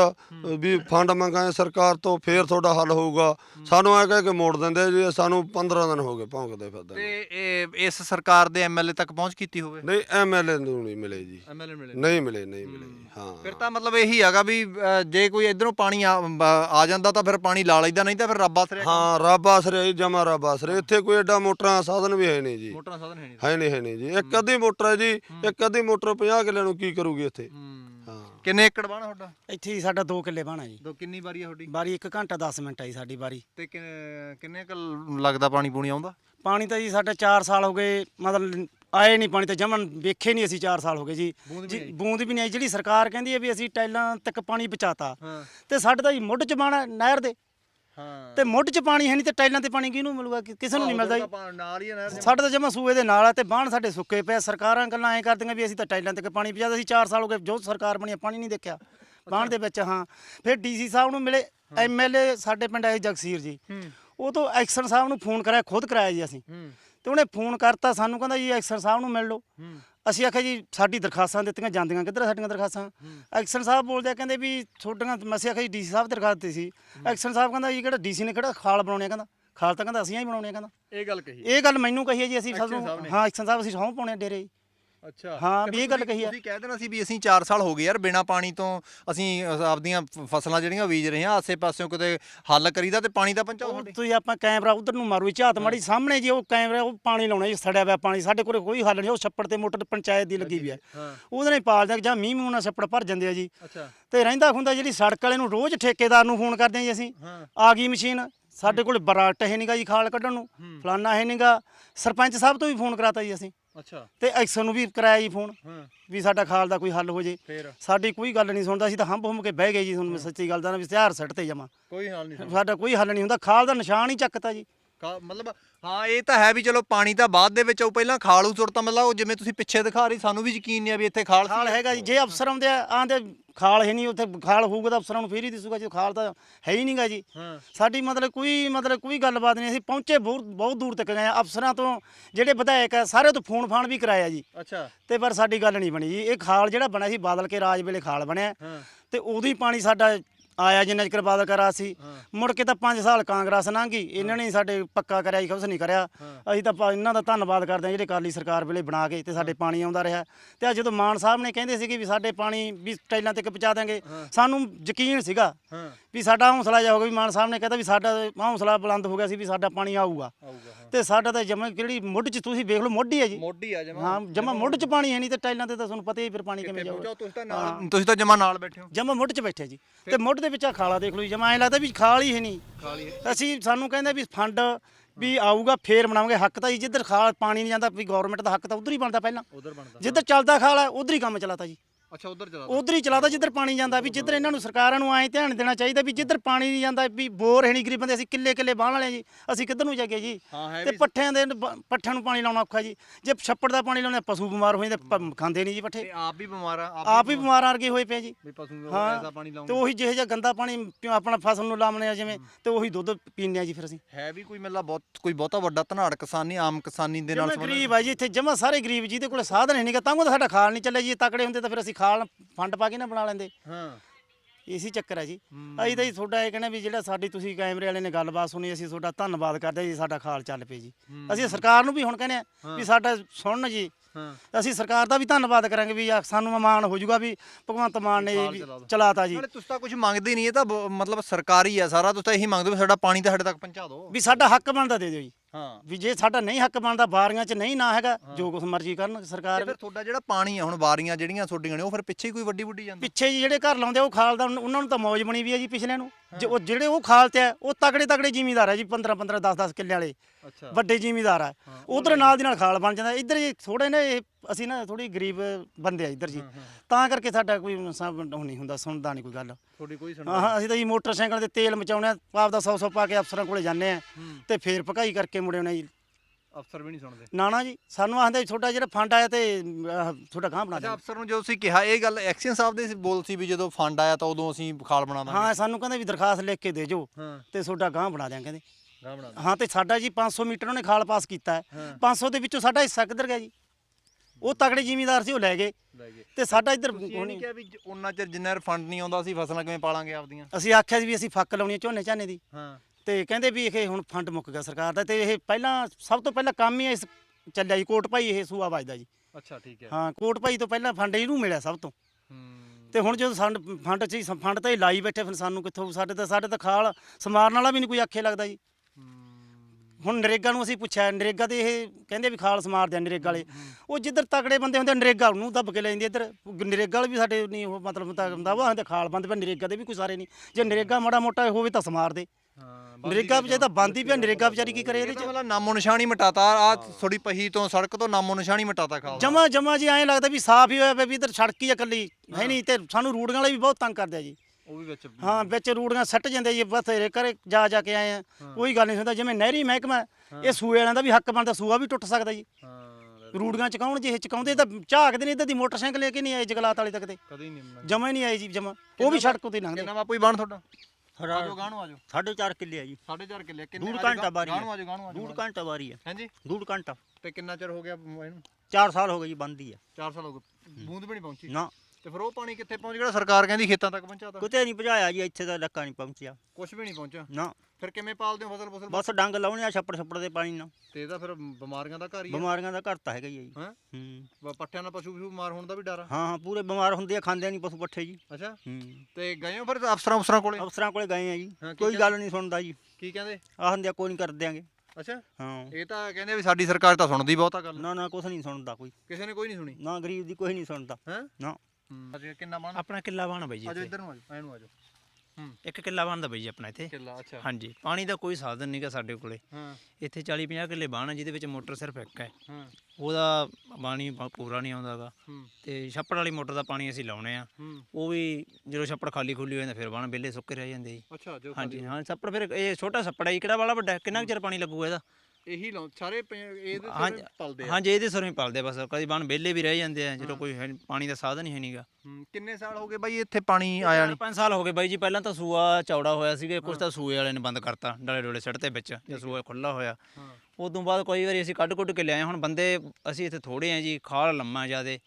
ਵੀ ਫੰਡ ਮੰਗਾਂਗੇ ਸਰਕਾਰ ਤੋਂ ਫੇਰ ਤੁਹਾਡਾ ਹੱਲ ਹੋਊਗਾ। ਸਾਨੂੰ ਐ ਕਹਿ ਕੇ ਮੋੜ ਦਿੰਦੇ ਜੀ ਸਾਨੂੰ 15 ਦਿਨ ਹੋ ਗਏ ਭੌਂਕਦੇ ਫਿਰਦੇ ਨੂੰ।
ਤੇ ਇਹ ਇਸ ਸਰਕਾਰ ਦੇ ਐਮਐਲਏ ਤੱਕ ਪਹੁੰਚ ਕੀਤੀ ਹੋਵੇ?
ਨਹੀਂ ਐਮਐਲਏ ਨੂੰ ਨਹੀਂ ਮਿਲੇ ਜੀ।
ਐਮਐਲਏ ਮਿਲੇ।
ਨਹੀਂ ਮਿਲੇ ਨਹੀਂ ਮਿਲੇ ਜੀ, ਹਾਂ।
ਫਿਰ ਤਾਂ ਮਤਲਬ ਇਹੀ ਹੈਗਾ ਵੀ ਅ, ਜੇ ਕੋਈ ਇਧਰੋਂ ਪਾਣੀ ਆ ਬ- ਆ ਜਾਂਦਾ ਤਾਂ ਫਿਰ ਪਾਣੀ ਲਾ ਲਈਦਾ ਨਹੀਂ ਤਾਂ ਫਿਰ ਰੱਬ ਆਸਰੇ
ਹਾਂ ਰੱਬ ਆਸਰੇ ਜਮਾ ਰੱਬ ਆਸਰੇ। ਇੱਥੇ ਕੋਈ ਐਡਾ ਮੋਟਰਾਂ ਦਾ ਸਾਧਨ ਵੀ ਹੈ ਨਹੀਂ ਜੀ।
ਮੋਟਰਾਂ ਸਾਧਨ ਹੈ ਨਹੀਂ
ਹੈ ਨਹੀਂ ਹੈ ਨਹੀਂ ਜੀ। ਇੱਕ ਅੱਧੀ ਮੋਟਰ ਹੈ ਜੀ ਇੱਕ ਅੱਧੀ ਮੋਟਰ 50 ਕਿੱਲੇ ਨੂੰ ਕੀ ਕਰੂਗੀ ਇੱਥੇ?
ਹੂੰ।
ਹਾਂ।
ਕਿੰਨੇ ਏਕੜ ਬਾਣਾ ਤੁਹਾਡਾ?
ਇੱਥੇ ਹੀ ਸਾਡਾ 2 ਕਿੱਲੇ ਬਾਣਾ ਜੀ।
ਦੋ ਕਿੰਨੀ ਵਾਰੀ ਆ ਤੁਹਾਡੀ?
ਬਾਰੀ 1 ਘੰਟਾ 10 ਮਿੰਟ ਆਈ ਸਾਡੀ ਬਾਰੀ
ਤੇ ਕਿੰਨੇ ਕਿੰਨੇ ਕੁ ਲੱਗਦਾ ਪਾਣੀ ਪੂਣੀ ਆਉਂਦਾ?
ਪਾਣੀ ਤਾਂ ਜੀ ਸਾਡਾ 4 ਸਾਲ ਹੋ ਗਏ ਮਤਲਬ ਆਏ ਨਹੀਂ ਪਾਣੀ ਤਾਂ ਜਮਨ ਵੇਖੇ ਨਹੀਂ ਅਸੀਂ 4 ਸਾਲ ਹੋ ਗਏ ਜੀ।
ਬੂੰਦ ਵੀ
ਜੀ,
ਨਹੀਂ
ਬੂੰਦ ਵੀ ਨਹੀਂ ਆਈ। ਜਿਹੜੀ ਸਰਕਾਰ ਕਹਿੰਦੀ ਹੈ ਵੀ ਅਸੀਂ ਟਾਈਲਾਂ ਤੱਕ ਪਾਣੀ ਪਹੁੰਚਾਤਾ
ਹਾਂ।
ਤੇ ਸਾਡੇ ਤਾਂ ਜੀ ਮੁੱਢ ਚ ਬਾਣਾ ਨਹਿਰ ਦੇ।
ਹਾਂ।
ਤੇ ਮੁੱਢ ਚ ਪਾਣੀ ਹੈ ਨਹੀਂ ਤੇ ਟਾਈਲਾਂ ਤੇ ਪਾਣੀ ਕਿਹਨੂੰ ਮਿਲੂਗਾ? ਕਿ- ਕਿਸੇ ਨੂੰ ਨਹੀਂ ਮਿਲਦਾ ਜੀ।
ਨਾਲ ਹੀ ਆ ਨਹਿਰ ਦੇ।
ਸਾਡੇ ਤਾਂ ਜਮਾ ਸੂਏ ਦੇ ਨਾਲ ਆ ਤੇ ਬਾਣ ਸਾਡੇ ਸੁੱਕੇ ਪਏ ਆ। ਸਰਕਾਰਾਂ ਗੱਲਾਂ ਐ ਕਰਦੀਆਂ ਵੀ ਅਸੀਂ ਤਾਂ ਟਾਈਲਾਂ ਤੱਕ ਪਾਣੀ ਪਹੁੰਚਾਦਾ ਅਸੀਂ 4 ਸਾਲ ਹੋ ਗਏ ਜੋ ਸਰਕਾਰ ਬਣੀ ਆ, ਪਾਣੀ ਨਹੀਂ ਦੇਖਿਆ। ਬਾਣ ਦੇ ਵਿੱਚ ਹਾਂ। ਫਿਰ ਡੀਸੀ ਸਾਹਿਬ ਨੂੰ ਮਿਲੇ ਐਮਐਲਏ ਸਾਡੇ ਪਿੰਡ ਆਏ ਜਗਸੀਰ ਜੀ।
ਹੂੰ।
ਉਹ ਤੋਂ ਐਕਸ਼ਨ ਸਾਹਿਬ ਨੂੰ ਫੋਨ ਕਰਾਇਆ ਖੁਦ ਕਰਾਇਆ ਜੀ ਅਸੀਂ।
ਹੂੰ।
ਤੇ ਉਹਨੇ ਫੋਨ ਕਰਤਾ ਸਾਨੂੰ ਕਹਿੰਦਾ ਜੀ ਐਕਸ਼ਨ ਸਾਹਿਬ ਨੂੰ ਮਿਲ ਲਓ। ਅਸੀਂ ਆਖਿਆ ਜੀ ਸਾਡੀ ਦਰਖਾਸਤਾਂ ਦਿੱਤੀਆਂ ਜਾਂਦੀਆਂ ਕਿੱਧਰ ਸਾਡੀਆਂ ਦਰਖਾਸਤਾਂ? ਐਕਸ਼ਨ ਸਾਹਿਬ ਬੋਲਦੇ ਆ ਕਹਿੰਦੇ ਵੀ ਤੁਹਾਡੀਆਂ ਅਸੀਂ ਆਖਿਆ ਜੀ ਡੀਸੀ ਸਾਹਿਬ ਦਰਖਾਸਤ ਦਿੱਤੀ ਸੀ। ਐਕਸ਼ਨ ਸਾਹਿਬ ਕਹਿੰਦਾ ਜੀ ਕਿਹੜਾ ਡੀਸੀ ਨੇ ਕਿਹੜਾ ਖਾਲ ਬਣਾਉਣੇ ਕਹਿੰਦਾ। ਖਾਲ ਤਾਂ ਕਹਿੰਦਾ ਅਸੀਂ ਹੀ ਬਣਾਉਣੇ ਕਹਿੰਦਾ।
ਇਹ ਗੱਲ ਕਹੀ।
ਇਹ ਗੱਲ ਮੈਨੂੰ ਕਹੀ ਹੈ ਜੀ ਅਸੀਂ ਸਾਨੂੰ। ਹਾਂ ਐਕਸ਼ਨ ਸਾਹਿਬ ਅਸੀਂ ਸਹੁੰ ਪਾਉਣੇ ਡੇਰੇ।
ਅੱਛਾ।
ਹਾਂ, ਵੀ ਇਹ ਗੱਲ ਕਹੀ ਆ।
ਤੁਸੀਂ ਕਹਿ ਦੇਣਾ ਸੀ ਵੀ ਅਸੀਂ 4 ਸਾਲ ਹੋ ਗਏ ਯਾਰ ਬਿਨਾ ਪਾਣੀ ਤੋਂ ਅਸੀਂ ਆਪਦੀਆਂ ਫਸਲਾਂ ਜਿਹੜੀਆਂ ਬੀਜ ਰਹੇ ਹਾਂ ਆਸੇ ਪਾਸਿਓਂ ਕਿਤੇ ਹੱਲ ਕਰੀਦਾ ਤੇ ਪਾਣੀ ਤਾਂ ਪਹੁੰਚਾਓ ਸਾਡੇ।
ਤੁਸੀਂ ਆਪਾਂ ਕੈਮਰਾ ਉਧਰ ਨੂੰ ਮਾਰੋ ਝਾਤ ਮਾੜੀ ਸਾਹਮਣੇ ਜੀ ਉਹ ਕੈਮਰਾ ਉਹ ਪਾਣੀ ਲਾਉਣਾ ਜੀ ਸੜਿਆ ਹੋਇਆ ਪਾਣੀ ਸਾਡੇ ਕੋਲ ਕੋਈ ਹੱਲ ਨਹੀਂ ਉਹ ਛੱਪੜ ਤੇ ਮੋਟਰ ਪੰਚਾਇਤ ਦੀ ਲੱਗੀ ਵੀ ਹਾਂ। ਉਹਦੇ ਨਾਲ ਪਾਲਦੇ ਆ, ਜਾਂ ਮੀਂਹ ਮੂੰਹ ਨਾਲ ਛੱਪੜ ਭਰ ਜਾਂਦੇ ਆ ਜੀ।
ਅੱਛਾ।
ਤੇ ਰਹਿੰਦਾ ਹੁੰਦਾ ਜਿਹੜੀ ਸੜਕ ਵਾਲੇ ਨੂੰ ਰੋਜ਼ ਠੇਕੇਦਾਰ ਨੂੰ ਫੋਨ ਕਰਦੇ ਆ ਜੀ ਅਸੀਂ। ਆ ਗਈ ਮਸ਼ੀਨ ਸਾਡੇ ਕੋਲ ਬਰਾਟ ਹੈ ਨਹੀਂਗਾ ਜੀ ਖਾਲ ਕੱਢਣ ਨੂੰ ਫਲਾਨਾ ਹੈ ਨਹੀਂਗਾ ਸਰਪੰਚ ਸਾਹਿਬ ਤੋਂ ਵੀ ਫੋਨ ਕਰਾਤਾ ਜੀ ਅਸੀਂ।
ਅੱਛਾ।
ਤੇ ਐਕਸ਼ਨ ਨੂੰ ਵੀ ਕਰਾਇਆ ਜੀ ਫੋਨ
ਹਾਂ।
ਵੀ ਸਾਡਾ ਖਾਲ ਦਾ ਕੋਈ ਹੱਲ ਹੋ ਜੇ।
ਫੇਰ?
ਸਾਡੀ ਕੋਈ ਗੱਲ ਨਹੀਂ ਸੁਣਦਾ ਅਸੀਂ ਤਾਂ ਹੰਬ ਹੰਬ ਕੇ ਬਹਿ ਗਏ ਜੀ ਤੁਹਾਨੂੰ ਮੈਂ ਸੱਚੀ ਗੱਲ ਦਾ ਨਾ ਵੀ ਹਥਿਆਰ ਸੱਟ ਤੇ ਜਮਾ।
ਕੋਈ ਹਾਲ ਨਹੀਂ
ਸਾਡਾ ਕੋਈ ਹੱਲ ਨਹੀਂ ਹੁੰਦਾ ਖਾਲ ਦਾ ਨਿਸ਼ਾਨ ਹੀ ਚੱਕਤਾ ਜੀ।
ਕਾ ਮਤਲਬ ਹਾਂ ਇਹ ਤਾਂ ਹੈ ਵੀ ਚਲੋ ਪਾਣੀ ਤਾਂ ਬਾਅਦ ਦੇ ਵਿੱਚ ਆਉ ਪਹਿਲਾਂ ਖਾਲੂ ਸੁੱਟਤਾ ਮਤਲਬ ਉਹ ਜਿਵੇਂ ਤੁਸੀਂ ਪਿੱਛੇ ਦਿਖਾ ਰਹੀ ਸਾਨੂੰ ਵੀ ਯਕੀਨ ਨਹੀਂ ਆ ਵੀ ਇੱਥੇ ਖਾਲ ਸੀ।
ਖਾਲ ਹੈਗਾ ਜੀ ਜੇ ਅਫਸਰ ਆਉਂਦੇ ਆ ਆਂਦੇ ਖਾਲ ਹੈ ਨਹੀਂ ਉੱਥੇ ਖਾਲ ਹੋਊਗਾ ਤਾਂ ਅਫਸਰਾਂ ਨੂੰ ਫੇਰ ਹੀ ਦਿਸੂਗਾ ਜੇ ਖਾਲ ਤਾਂ ਹੈ ਹੀ ਨਹੀਂਗਾ ਜੀ। ਸਾਡੀ ਮਤਲਬ ਕੋਈ ਮਤਲਬ ਕੋਈ ਗੱਲਬਾਤ ਨਹੀਂ ਅਸੀਂ ਪਹੁੰਚੇ ਬਹੁਤ ਬਹੁਤ ਦੂਰ ਤੱਕ ਗਏ ਆ ਅਫਸਰਾਂ ਤੋਂ ਜਿਹੜੇ ਵਿਧਾਇਕ ਆ ਸਾਰੇ ਤੋਂ ਫੋਨ ਫਾਨ ਵੀ ਕਰਾਇਆ ਜੀ।
ਅੱਛਾ।
ਤੇ ਪਰ ਸਾਡੀ ਗੱਲ ਨਹੀਂ ਬਣੀ ਜੀ। ਇਹ ਖਾਲ ਜਿਹੜਾ ਬਣਿਆ ਸੀ ਬਾਦਲ ਕੇ ਰਾਜ ਵੇਲੇ ਖਾਲ ਬਣਿਆ। ਤੇ ਉਦੋਂ ਹੀ ਪਾਣੀ ਸਾਡਾ ਆਇਆ ਜਿੰਨਾ ਚਿਰ ਬਾਦਲ ਕਰਾ ਸੀ। ਮੁੜ ਕੇ ਤਾਂ 5 ਸਾਲ ਕਾਂਗਰਸ ਲੰਘੀ ਇਹਨਾਂ ਨੇ ਸਾਡੇ ਪੱਕਾ ਕਰਿਆ ਜੀ ਕੁਛ ਨਹੀਂ ਕਰਿਆ। ਅਸੀਂ ਤਾਂ ਇਹਨਾਂ ਦਾ ਧੰਨਵਾਦ ਕਰਦੇ ਹਾਂ ਜਿਹੜੇ ਕਾਲੀ ਸਰਕਾਰ ਵੇਲੇ ਬਣਾ ਕੇ ਤੇ ਸਾਡੇ ਪਾਣੀ ਆਉਂਦਾ ਰਿਹਾ। ਤੇ ਅੱਜ ਜਦੋਂ ਮਾਨ ਸਾਹਿਬ ਨੇ ਕਹਿੰਦੇ ਸੀਗੇ ਵੀ ਸਾਡੇ ਪਾਣੀ ਵੀ ਟਾਈਲਾਂ ਤੱਕ ਪਹੁੰਚਾ ਦਾਂਗੇ ਸਾਨੂੰ ਯਕੀਨ ਸੀਗਾ ਵੀ ਸਾਡਾ ਹੌਸਲਾ ਜਾ ਹੋ ਗਿਆ ਵੀ ਮਾਨ ਸਾਹਿਬ ਨੇ ਕਹਿੰਦਾ ਵੀ ਸਾਡਾ ਹੌਸਲਾ ਬੁਲੰਦ ਹੋ ਗਿਆ ਸੀ ਵੀ ਸਾਡਾ ਪਾਣੀ ਆਊਗਾ। ਤੇ ਸਾਡਾ ਤਾਂ ਜਮਾ ਕਿਹੜੀ ਮੁੱਢ 'ਚ ਤੁਸੀਂ ਵੇਖ ਲਓ ਮੁੱਢ ਹੀ ਹੈ ਜੀ।
ਮੋਢੀ ਆ ਜਮਾ।
ਹਾਂ ਜਮਾ ਮੁੱਢ 'ਚ ਪਾਣੀ ਹੈ ਨਹੀਂ ਤੇ ਟਾਈਲਾਂ ਤੇ ਤਾਂ ਤੁਹਾਨੂੰ ਪਤਾ ਹੀ ਫਿਰ ਪਾਣੀ ਕਿਵੇਂ ਜਾਊਗਾ।
ਤੁਸੀਂ ਤਾਂ ਨਾਲ ਤੁਸੀਂ ਤਾਂ ਜਮਾ ਨਾਲ ਬੈਠੇ ਹੋ।
ਜਮਾ ਮੁੱਢ 'ਚ ਬੈਠੇ ਜੀ। ਤੇ ਮੁੱਢ ਦੇ ਵਿੱਚ ਆ ਖਾਲਾ ਦੇਖ ਲਓ ਜੀ ਜਮਾ ਐ ਲੱਗਦਾ ਵੀ ਖਾਲ ਹੀ ਹੈ ਨਹੀਂ।
ਖਾਲੀ
ਅਸੀਂ ਸਾਨੂੰ ਕਹਿੰਦੇ ਵੀ ਫੰਡ ਵੀ ਆਊਗਾ ਫੇਰ ਬਣਾਵਾਂਗੇ। ਹੱਕ ਤਾਂ ਜੀ ਜਿੱਧਰ ਖਾਲ ਪਾਣੀ ਨਹੀਂ ਜਾਂਦਾ ਵੀ ਗਵਰਨਮੈਂਟ ਦਾ ਹੱਕ ਤਾਂ ਉਧਰ ਹੀ ਬਣਦਾ ਪਹਿਲਾਂ।
ਉਧਰ ਬਣਦਾ।
ਜਿੱਧਰ ਚੱਲਦਾ ਖਾਲ ਹੈ ਉਧਰ ਹੀ ਕੰਮ ਚਲਾਤਾ ਜੀ।
ਅੱਛਾ ਉਧਰ ਚਲਾ
ਉਧਰ ਹੀ ਚਲਾਦਾ ਜਿੱਧਰ ਪਾਣੀ ਜਾਂਦਾ ਵੀ ਜਿੱਧਰ ਇਹਨਾਂ ਨੂੰ ਸਰਕਾਰਾਂ ਨੂੰ ਐਂ ਧਿਆਨ ਦੇਣਾ ਚਾਹੀਦਾ ਵੀ ਜਿੱਧਰ ਪਾਣੀ ਨਹੀਂ ਜਾਂਦਾ ਵੀ ਬੋਰ ਹੈ ਨਹੀਂ ਗਰੀਬ ਬੰਦੇ ਅਸੀਂ ਕਿੱਲੇ ਕਿੱਲੇ ਬਾਹਣ ਵਾਲੇ ਆ ਜੀ ਅਸੀਂ ਕਿੱਧਰ ਨੂੰ ਜਾਗੇ ਜੀ?
ਹਾਂ ਹੈ
ਤੇ ਪੱਠਿਆਂ ਦੇ ਬ- ਪੱਠਿਆਂ ਨੂੰ ਪਾਣੀ ਲਾਉਣਾ ਔਖਾ ਜੀ। ਜੇ ਛੱਪੜ ਦਾ ਪਾਣੀ ਲਾਉਣਾ ਪਸ਼ੂ ਬਿਮਾਰ ਹੋ ਜਾਂਦੇ ਪ- ਖਾਂਦੇ ਨਹੀਂ ਜੀ ਪੱਠੇ।
ਤੇ ਆਪ ਵੀ ਬਿਮਾਰ ਆ
ਆਪ ਹੀ ਬਿਮਾਰ। ਵਰਗੇ ਹੋਏ ਪਏ ਜੀ।
ਵੀ ਪਸ਼ੂ ਨੂੰ
ਹਾਂ
ਐਸਾ ਪਾਣੀ
ਤੇ ਉਹੀ ਜਿਹੇ ਜਿਹਾ ਗੰਦਾ ਪਾਣੀ ਪਿਓ ਆਪਣਾ ਫਸਲ ਨੂੰ ਲਾਉਣੇ ਆ ਜਿਵੇਂ ਤੇ ਉਹੀ ਦੁੱਧ ਪੀਂਦੇ ਆ ਜੀ ਫਿਰ ਅਸੀਂ।
ਹੈ ਵੀ ਕੋਈ ਮਤਲਬ ਬਹੁਤ ਕੋਈ ਬਹੁਤਾ ਵੱਡਾ ਧਨਾੜ ਕਿਸਾਨੀ ਆਮ ਕਿਸਾਨੀ ਦੇ ਨਾਲ
ਜਮਾ
ਸੰਬੰਧਿਤ?
ਗਰੀਬ ਆ ਜੀ ਇੱਥੇ ਜਮਾ ਸਾਰੇ ਗਰੀਬ ਜਿਹਦੇ ਕੋਲੇ ਸਾਧਨ ਹੈ ਨਹੀਂਗਾ ਤਾਂ ਉਹ ਸਾਡਾ ਖਾਲ ਨਹੀਂ ਚੱਲਿਆ ਜੀ ਤਕੜੇ ਹੁੰਦੇ ਤਾਂ ਫਿਰ ਅਸੀਂ ਖਾਲ ਫੰਡ ਪਾ ਕੇ ਨਾ ਬਣਾ ਲੈਂਦੇ।
ਹਾਂ।
ਇਸੀ ਚੱਕਰ ਹੈ ਜੀ। ਅਸੀਂ ਤਾਂ ਜੀ ਤੁਹਾਡਾ ਇਹ ਕਹਿੰਦੇ ਵੀ ਜਿਹੜਾ ਸਾਡੀ ਤੁਸੀਂ ਕੈਮਰੇ ਵਾਲੇ ਨੇ ਗੱਲਬਾਤ ਸੁਣੀ ਅਸੀਂ ਤੁਹਾਡਾ ਧੰਨਵਾਦ ਕਰਦੇ ਜੀ ਸਾਡਾ ਖਾਲ ਚੱਲ ਪਏ ਜੀ। ਅਸੀਂ ਸਰਕਾਰ ਨੂੰ ਵੀ ਹੁਣ ਕਹਿੰਦੇ ਆ ਵੀ ਸਾਡਾ ਸੁਣਨ ਜੀ। ਅਸੀਂ ਸਰਕਾਰ ਦਾ ਵੀ ਧੰਨਵਾਦ ਕਰਾਂਗੇ ਵੀ ਸਾਨੂੰ ਮਾਣ ਹੋ ਜਾਊਗਾ ਵੀ ਭਗਵੰਤ ਮਾਨ ਨੇ ਚਲਾਤਾ ਜੀ।
ਤੁਸੀਂ ਤਾਂ ਕੁਝ ਮੰਗਦੇ ਨਹੀਂ ਇਹ ਤਾਂ ਮਤਲਬ ਸਰਕਾਰੀ ਆ ਸਾਰਾ ਤੁਸੀਂ ਤਾਂ ਇਹੀ ਮੰਗਦੇ ਹੋ ਸਾਡਾ ਪਾਣੀ ਤਾਂ ਸਾਡੇ ਤੱਕ ਪਹੁੰਚਾ ਦਿਓ।
ਵੀ ਸਾਡਾ ਹੱਕ ਬਣਦਾ ਦੇ ਦਿਓ ਜੀ।
ਹਾਂ।
ਵੀ ਜੇ ਸਾਡਾ ਨਹੀਂ ਹੱਕ ਬਣਦਾ ਬਾਰੀਆਂ 'ਚ ਨਹੀਂ ਨਾ ਹੈਗਾ ਜੋ ਕੁਛ ਮਰਜ਼ੀ ਕਰਨ ਸਰਕਾਰ
ਤੇ ਫਿਰ ਤੁਹਾਡਾ ਜਿਹੜਾ ਪਾਣੀ ਆ ਹੁਣ ਵਾਰੀਆਂ ਜਿਹੜੀਆਂ ਤੁਹਾਡੀਆਂ ਨੇ ਉਹ ਫਿਰ ਪਿੱਛੇ ਹੀ ਕੋਈ ਵੱਡੀ ਵੱਡੀ ਜਾਂਦੀ?
ਪਿੱਛੇ ਜੀ ਜਿਹੜੇ ਘਰ ਲਾਉਂਦੇ ਆ, ਉਹ ਖਾਲ ਦਾ ਉਹਨਾਂ ਨੂੰ ਤਾਂ ਮੌਜ ਬਣੀ ਵੀ ਹੈ ਜੀ ਪਿਛਲੇ ਨੂੰ। ਜੇ ਉਹ ਜਿਹੜੇ ਉਹ ਖਾਲ ਤੇ ਆ ਉਹ ਤਗੜੇ ਤਗੜੇ ਜ਼ਿਮੀਂਦਾਰ ਆ ਜੀ 15 15 10 10 ਕਿੱਲੇ ਵਾਲੇ।
ਅੱਛਾ।
ਵੱਡੇ ਜ਼ਿਮੀਂਦਾਰ ਆ। ਉਧਰ ਨਾਲ ਦੀ ਨਾਲ ਖਾਲ ਬਣ ਜਾਂਦਾ। ਇੱਧਰ ਜੀ ਥੋੜੇ ਨੇ ਇਹ ਅਸੀਂ ਨਾ ਥੋੜੀ ਗਰੀਬ ਬੰਦੇ ਆ ਇੱਧਰ ਜੀ। ਤਾਂ ਕਰਕੇ ਸਾਡਾ ਕੋਈ ਸਭ ਉਹ ਨਹੀਂ ਹੁੰਦਾ ਸੁਣਦਾ ਨਹੀਂ ਕੋਈ ਗੱਲ।
ਤੁਹਾਡੀ ਕੋਈ
ਹਾਂ ਹਾਂ ਅਸੀਂ ਤਾਂ ਜੀ ਮੋਟਰਸਾਈਕਲ ਤੇ ਤੇਲ ਮਚਾਉਣੇ ਆ ਆਪਦਾ 100 100 ਪਾ ਕੇ ਅਫਸਰਾਂ ਕੋਲੇ ਜਾਂਦੇ ਆ ਤੇ ਫੇਰ ਭਕਾਈ ਕਰਕੇ ਮੁੜੇ ਆਉਣੇ ਜੀ।
ਅਫਸਰ ਵੀ ਨਹੀਂ ਸੁਣਦੇ।
ਨਾ ਨਾ ਜੀ ਸਾਨੂੰ ਆਖਦੇ ਤੁਹਾਡਾ ਜਿਹੜਾ ਫੰਡ ਆਇਆ ਤੇ ਆਹ, ਤੁਹਾਡਾ ਗਾਂ ਬਣਾ
ਅੱਛਾ ਅਫਸਰ ਨੂੰ ਜਦੋਂ ਤੁਸੀਂ ਕਿਹਾ ਇਹ ਗੱਲ ਐਕਸ਼ਨ ਸਾਹਿਬ ਦੇ ਬੋਲ ਸੀ ਵੀ ਜਦੋਂ ਫੰਡ ਆਇਆ ਤਾਂ ਉਦੋਂ ਅਸੀਂ ਖਾਲ ਬਣਾ ਦਾਂਗੇ
ਹਾਂ ਸਾਨੂੰ ਕਹਿੰਦੇ ਵੀ ਦਰਖਾਸਤ ਲਿਖ ਕੇ ਦੇ ਜੋ
ਹਾਂ।
ਤੇ ਤੁਹਾਡਾ ਗਾਂ ਬਣਾ ਦਿਆਂਗੇ ਕਹਿੰਦੇ।
ਗਾਂ ਬਣਾ
ਹਾਂ ਤੇ ਸਾਡਾ ਜੀ 500 ਮੀਟਰ ਉਹਨੇ ਖਾਲ ਪਾਸ ਕੀਤਾ ਹੈ। 500 ਦੇ ਵਿੱਚੋਂ ਸਾਡਾ ਹਿੱਸਾ ਕਿੱਧਰ ਗਿਆ ਜੀ? ਉਹ ਤਗੜੇ ਜ਼ਿਮੀਂਦਾਰ ਸੀ ਉਹ ਲੈ ਗਏ।
ਲੈ ਗਏ।
ਤੇ ਸਾਡਾ ਇੱਧਰ
ਤੁਸੀਂ ਇਹ ਨਹੀਂ ਕਿਹਾ ਵੀ ਉਹਨਾਂ ਚਿਰ ਜਿੰਨਾ ਫੰਡ ਨਹੀਂ ਆਉਂਦਾ ਅਸੀਂ ਫਸਲਾਂ ਕਿਵੇਂ ਪਾਲਾਂਗੇ ਆਪਦੀਆਂ?
ਅਸੀਂ ਆਖਿਆ ਸੀ ਵੀ ਅਸੀਂ ਫੱਕ ਲਾਉਣੀ ਹੈ ਝੋਨੇ ਝਾਨੇ ਦੀ।
ਹਾਂ।
ਤੇ ਕਹਿੰਦੇ ਵੀ ਇਹ ਹੁਣ ਫੰਡ ਮੁੱਕ ਗਿਆ ਸਰਕਾਰ ਦਾ ਤੇ ਇਹ ਪਹਿਲਾਂ ਸਭ ਤੋਂ ਪਹਿਲਾਂ ਕੰਮ ਹੀ ਇਸ ਚੱਲਿਆ ਜੀ ਕੋਟ ਭਾਈ ਇਹ ਸੂਆ ਵੱਜਦਾ ਜੀ।
ਅੱਛਾ ਠੀਕ ਹੈ।
ਹਾਂ ਕੋਟ ਭਾਈ ਤੋਂ ਪਹਿਲਾਂ ਫੰਡ ਇਹਨੂੰ ਮਿਲਿਆ ਸਭ ਤੋਂ।
ਹੂੰ।
ਤੇ ਹੁਣ ਜਦੋਂ ਸੰਡ ਫੰਡ ਚ ਹੀ ਫੰਡ ਤਾਂ ਇਹ ਲਾਈ ਬੈਠੇ ਫਿਰ ਸਾਨੂੰ ਕਿੱਥੋਂ ਸਾਡੇ ਤਾਂ ਸਾਡੇ ਤਾਂ ਖਾਲ ਸਮਾਰਨ ਵਾਲਾ ਵੀ ਨਹੀਂ ਕੋਈ ਆਖੇ ਲੱਗਦਾ ਜੀ। ਹੁਣ ਨਰੇਗਾ ਨੂੰ ਅਸੀਂ ਪੁੱਛਿਆ ਨਰੇਗਾ ਤੇ ਇਹ ਕਹਿੰਦੇ ਵੀ ਖਾਲ ਸਮਾਰ ਦਿਆ ਨਰੇਗਾ ਵਾਲੇ। ਉਹ ਜਿੱਧਰ ਤਕੜੇ ਬੰਦੇ ਹੁੰਦੇ ਨਰੇਗਾ ਨੂੰ ਦੱਬ ਕੇ ਲੈਂਦੇ ਇੱਧਰ ਨਰੇਗਾ ਵਾਲੇ ਵੀ ਸਾਡੇ ਨਹੀਂ ਉਹ ਮਤਲਬ ਮੁਤਾਬਕ ਹੁੰਦਾ ਵਾ ਹੁੰਦੇ ਖਾਲ ਬੰਦ ਪਏ ਨਰੇਗਾ ਦੇ ਵੀ ਕੋਈ ਸਾਰੇ ਨਹੀਂ। ਜੇ ਨਰੇਗਾ ਮਾੜਾ ਮੋਟਾ ਹੋਵੇ ਤਾਂ ਸਮਾਰ ਦੇ।
ਹਾਂ
ਨਰੇਗਾ ਵਿਚਾਰੀ ਤਾਂ ਬੰਦ ਹੀ ਪਿਆ ਨਰੇਗਾ ਵਿਚਾਰੀ ਕੀ ਕਰੇ
ਇਹ
ਇਹਦੇ
ਤਾਂ
ਚ?
ਮਤਲਬ ਨਾਮੋ ਨਿਸ਼ਾਨ ਮਿਟਾਤਾ ਆ ਥੋੜੀ ਪਹੀ ਤੋਂ ਸੜਕ ਤੋਂ ਨਾਮੋ ਨਿਸ਼ਾਨ ਮਿਟਾਤਾ ਖਾਲ ਦਾ।
ਜਮਾ ਜਮਾ ਜੀ ਐਂ ਲੱਗਦਾ ਵੀ ਸਾਫ਼ ਹੀ ਹੋਇਆ ਪਿਆ ਵੀ ਇੱਧਰ ਸੜਕ ਹੀ ਆ ਇਕੱਲੀ ਹੈ ਨਹੀਂ ਤੇ ਸਾਨੂੰ ਰੂੜੀਆਂ ਵਾਲੇ ਵੀ ਬਹੁਤ ਤੰਗ ਕਰਦੇ ਆ ਜੀ।
ਉਹ ਵੀ ਵਿੱਚ
ਹਾਂ ਵਿੱਚ ਰੂੜੀਆਂ ਸੱਟ ਜਾਂਦੇ ਜੀ ਬਥੇਰੇ ਘਰੇ ਜਾ ਜਾ ਕੇ ਆਏ ਆ। ਕੋਈ ਗੱਲ ਨਹੀਂ ਹੁੰਦਾ ਜਿਵੇਂ ਨਹਿਰੀ ਮਹਿਕਮਾ ਇਹ ਸੂਏ ਵਾਲਿਆਂ ਦਾ ਵੀ ਹੱਕ ਬਣਦਾ ਸੂਆ ਵੀ ਟੁੱਟ ਸਕਦਾ ਜੀ।
ਹਾਂ
ਰੂੜੀਆਂ ਚਕਾਉਣ ਜੇ ਇਹ ਚਕਾਉਂਦੇ ਤਾਂ ਝਾਕਦੇ ਨਹੀਂ ਇੱਧਰ ਦੀ ਮੋਟਰਸਾਈਕਲ ਲੈ ਕੇ ਨਹੀਂ ਆਏ ਜਗਲਾਤ ਵਾਲੇ ਤੱਕ ਤੇ।
ਕਦੇ ਨਹੀਂ
ਜਮਾ ਹੀ ਨਹੀਂ ਆਏ ਜੀ ਜਮਾ। ਉਹ ਵੀ ਸੜਕ ਉਤੇ ਲੰਘਦੇ।
ਕਿੰਨਾ ਬਾਪੂ ਹੀ ਬਾਣ ਤੁਹਾਡਾ?
ਸਾਡਾ
ਆਜੋ ਗਾਣੂ ਆਜੋ।
ਸਾਢੇ ਚਾਰ ਕਿੱਲੇ ਆ ਜੀ।
4.5 ਕਿੱਲੇ ਕਿੰਨੇ
ਡੂਢ ਘੰਟਾ ਬਾਰੀ
ਗਾਣੂ ਆਜੋ ਗਾਣੂ ਆਜੋ।
ਡੂਢ ਘੰਟਾ ਬਾਰੀ ਆ।
ਹਾਂਜੀ
ਡੂਢ ਘੰਟਾ।
ਤੇ ਕਿੰਨਾ ਚਿਰ ਹੋ ਗਿਆ ਇਹਨੂੰ?
4 ਸਾਲ ਹੋ ਗਏ ਜੀ ਬੰਦੀ ਆ।
4 ਸਾਲ ਹੋ ਗਏ। ਬੂੰਦ ਵੀ ਨਹੀਂ ਪਹੁੰਚੀ?
ਨਾ।
ਤੇ ਫਿਰ ਉਹ ਪਾਣੀ ਕਿੱਥੇ ਪਹੁੰਚ ਗਿਆ? ਸਰਕਾਰ ਕਹਿੰਦੀ ਖੇਤਾਂ ਤੱਕ ਪਹੁੰਚਾਤਾ
ਕਿਤੇ ਨਹੀਂ ਭਜਾਇਆ ਜੀ ਇੱਥੇ ਤਾਂ ਲੱਕਾ ਨਹੀਂ ਪਹੁੰਚਿਆ।
ਕੁਝ ਵੀ ਨਹੀਂ ਪਹੁੰਚਿਆ?
ਨਾ।
ਫਿਰ ਕਿਵੇਂ ਪਾਲਦੇ ਹੋ ਫਸਲ ਫਸਲ?
ਬਸ ਡੰਗ ਲਾਉਣੇ ਆ ਛੱਪੜ ਛੱਪੜ ਦੇ ਪਾਣੀ ਨਾਲ।
ਤੇ ਇਹਦਾ ਫਿਰ ਬਿਮਾਰੀਆਂ ਦਾ ਘਰ ਹੀ ਹੈ
ਬਿਮਾਰੀਆਂ ਦਾ ਘਰ ਤਾਂ ਹੈਗਾ ਹੀ ਆ ਜੀ।
ਹੈਂ?
ਹੂੰ।
ਪੱਠਿਆਂ ਨਾਲ ਪਸ਼ੂ ਵੀ ਬਿਮਾਰ ਹੋਣ ਦਾ ਵੀ ਡਰ ਆ।
ਹਾਂ ਹਾਂ ਪੂਰੇ ਬਿਮਾਰ ਹੁੰਦੇ ਆ ਖਾਂਦੇ ਨਹੀਂ ਪਸ਼ੂ ਪੱਠੇ ਜੀ।
ਅੱਛਾ।
ਹੂੰ।
ਤੇ ਗਏ ਹੋ ਫਿਰ ਅਫਸਰਾਂ ਅਫਸਰਾਂ ਕੋਲੇ?
ਅਫਸਰਾਂ ਕੋਲੇ ਗਏ ਆ ਜੀ।
ਕੀ
ਕੋਈ ਗੱਲ ਨਹੀਂ ਸੁਣਦਾ ਜੀ।
ਕੀ ਕਹਿੰਦੇ?
ਆਹ ਹੁੰਦੇ ਆ ਕੋਈ ਨਹੀਂ ਕਰ ਦਿਆਂਗੇ।
ਅੱਛਾ।
ਹਾਂ।
ਇਹ ਤਾਂ ਕਹਿੰਦੇ ਵੀ ਸਾਡੀ ਸਰਕਾਰ ਤਾਂ ਸੁਣਦੀ ਬਹੁਤਾ ਗੱਲ।
ਨਾ ਨਾ ਕੁਛ ਨਹੀਂ ਸੁਣਦਾ ਕੋਈ।
ਕਿਸੇ ਨੇ ਕੋਈ ਨਹੀਂ ਸੁਣੀ?
ਨਾ ਗਰੀਬ ਦੀ ਕੋਈ ਨਹੀਂ ਸੁਣਦਾ।
ਹੈ?
ਨਾ।
ਅਜੇ ਕਿੰਨਾ ਬਣ
ਆਪਣਾ ਕਿੱਲਾ ਬਣ ਬਈ ਜੀ
ਆਜੋ। ਇੱਧਰ ਨੂੰ ਆਜੋ ਐਨੂੰ ਆਜੋ ਹੂੰ।
ਇੱਕ ਕਿੱਲਾ ਬਣਦਾ ਬਈ ਜੀ ਆਪਣਾ ਇੱਥੇ।
ਕਿੱਲਾ ਅੱਛਾ।
ਹਾਂਜੀ ਪਾਣੀ ਦਾ ਕੋਈ ਸਾਧਨ ਨਹੀਂਗਾ ਸਾਡੇ ਕੋਲੇ।
ਹਾਂ।
ਇੱਥੇ 40 50 ਕਿੱਲੇ ਬਾਣ ਆ ਜਿਹਦੇ ਵਿੱਚ ਮੋਟਰ ਸਿਰਫ ਇੱਕ ਹੈ।
ਹਾਂ।
ਉਹਦਾ ਪਾਣੀ ਪ- ਪੂਰਾ ਨਹੀਂ ਆਉਂਦਾਗਾ
ਹੂੰ।
ਤੇ ਛੱਪੜ ਵਾਲੀ ਮੋਟਰ ਦਾ ਪਾਣੀ ਅਸੀਂ ਲਾਉਣੇ ਆ।
ਹੂੰ।
ਉਹ ਵੀ ਜਦੋਂ ਛੱਪੜ ਖਾਲੀ ਖੁੱਲੀ ਹੋ ਜਾਂਦਾ ਫਿਰ ਬਾਣ ਬਿੱਲੇ ਸੁੱਕੇ ਰਹਿ ਜਾਂਦੇ ਜੀ।
ਅੱਛਾ ਜੋ
ਹਾਂਜੀ ਹਾਂ ਛੱਪੜ ਫਿਰ ਇਹ ਛੋਟਾ ਛੱਪੜ ਹੈ ਜੀ, ਕਿਹੜਾ ਵਾਲਾ ਵੱਡਾ ਹੈ? ਕਿੰਨਾ ਕੁ ਚਿਰ ਪਾਣੀ ਲੱਗੂਗਾ ਇਹਦਾ?
ਇਹੀ ਲਾਉ ਸਾਰੇ ਪ- ਇਹਦੇ
ਹਾਂਜੀ
ਸਾਰੇ ਪਲਦੇ ਆ।
ਹਾਂਜੀ ਇਹਦੇ ਸਿਰੋਂ ਹੀ ਪਲਦੇ ਆ ਬਸ ਕਦੀ ਬਾਣ ਬਿੱਲੇ ਵੀ ਰਹਿ ਜਾਂਦੇ ਆ ਜਦੋਂ ਕੋਈ ਹੈ ਨੀ- ਪਾਣੀ ਦਾ ਸਾਧਨ ਹੀ ਹੈ ਨਹੀਂਗਾ
ਹੂੰ, ਕਿੰਨੇ ਸਾਲ ਹੋ ਗਏ ਬਾਈ ਇੱਥੇ ਪਾਣੀ ਆਇਆ ਨਹੀਂ
ਪੰਜ ਸਾਲ ਹੋ ਗਏ ਬਾਈ ਜੀ ਪਹਿਲਾਂ ਤਾਂ ਸੂਆ ਚੌੜਾ ਹੋਇਆ ਸੀਗਾ ਕੁਝ ਤਾਂ ਸੂਏ ਵਾਲੇ ਨੇ ਬੰਦ ਕਰਤਾ ਡਲੇ ਡੋਲੇ ਸਿੱਟ ਤੇ ਵਿੱਚ ਜੇ ਸੂਆ ਖੁੱਲਾ ਹੋਇਆ।
ਹਾਂ।
ਉਦੋਂ ਬਾਅਦ ਕੋਈ ਵਾਰੀ ਅਸੀਂ ਕੱਢ ਕੁੱਟ ਕੇ ਲਿਆਏ ਹੁਣ ਬੰਦੇ ਅਸੀਂ ਇੱਥੇ ਥੋੜੇ ਆ ਜੀ ਖਾਲ ਲੰਮਾ ਜਿਆਦੇ।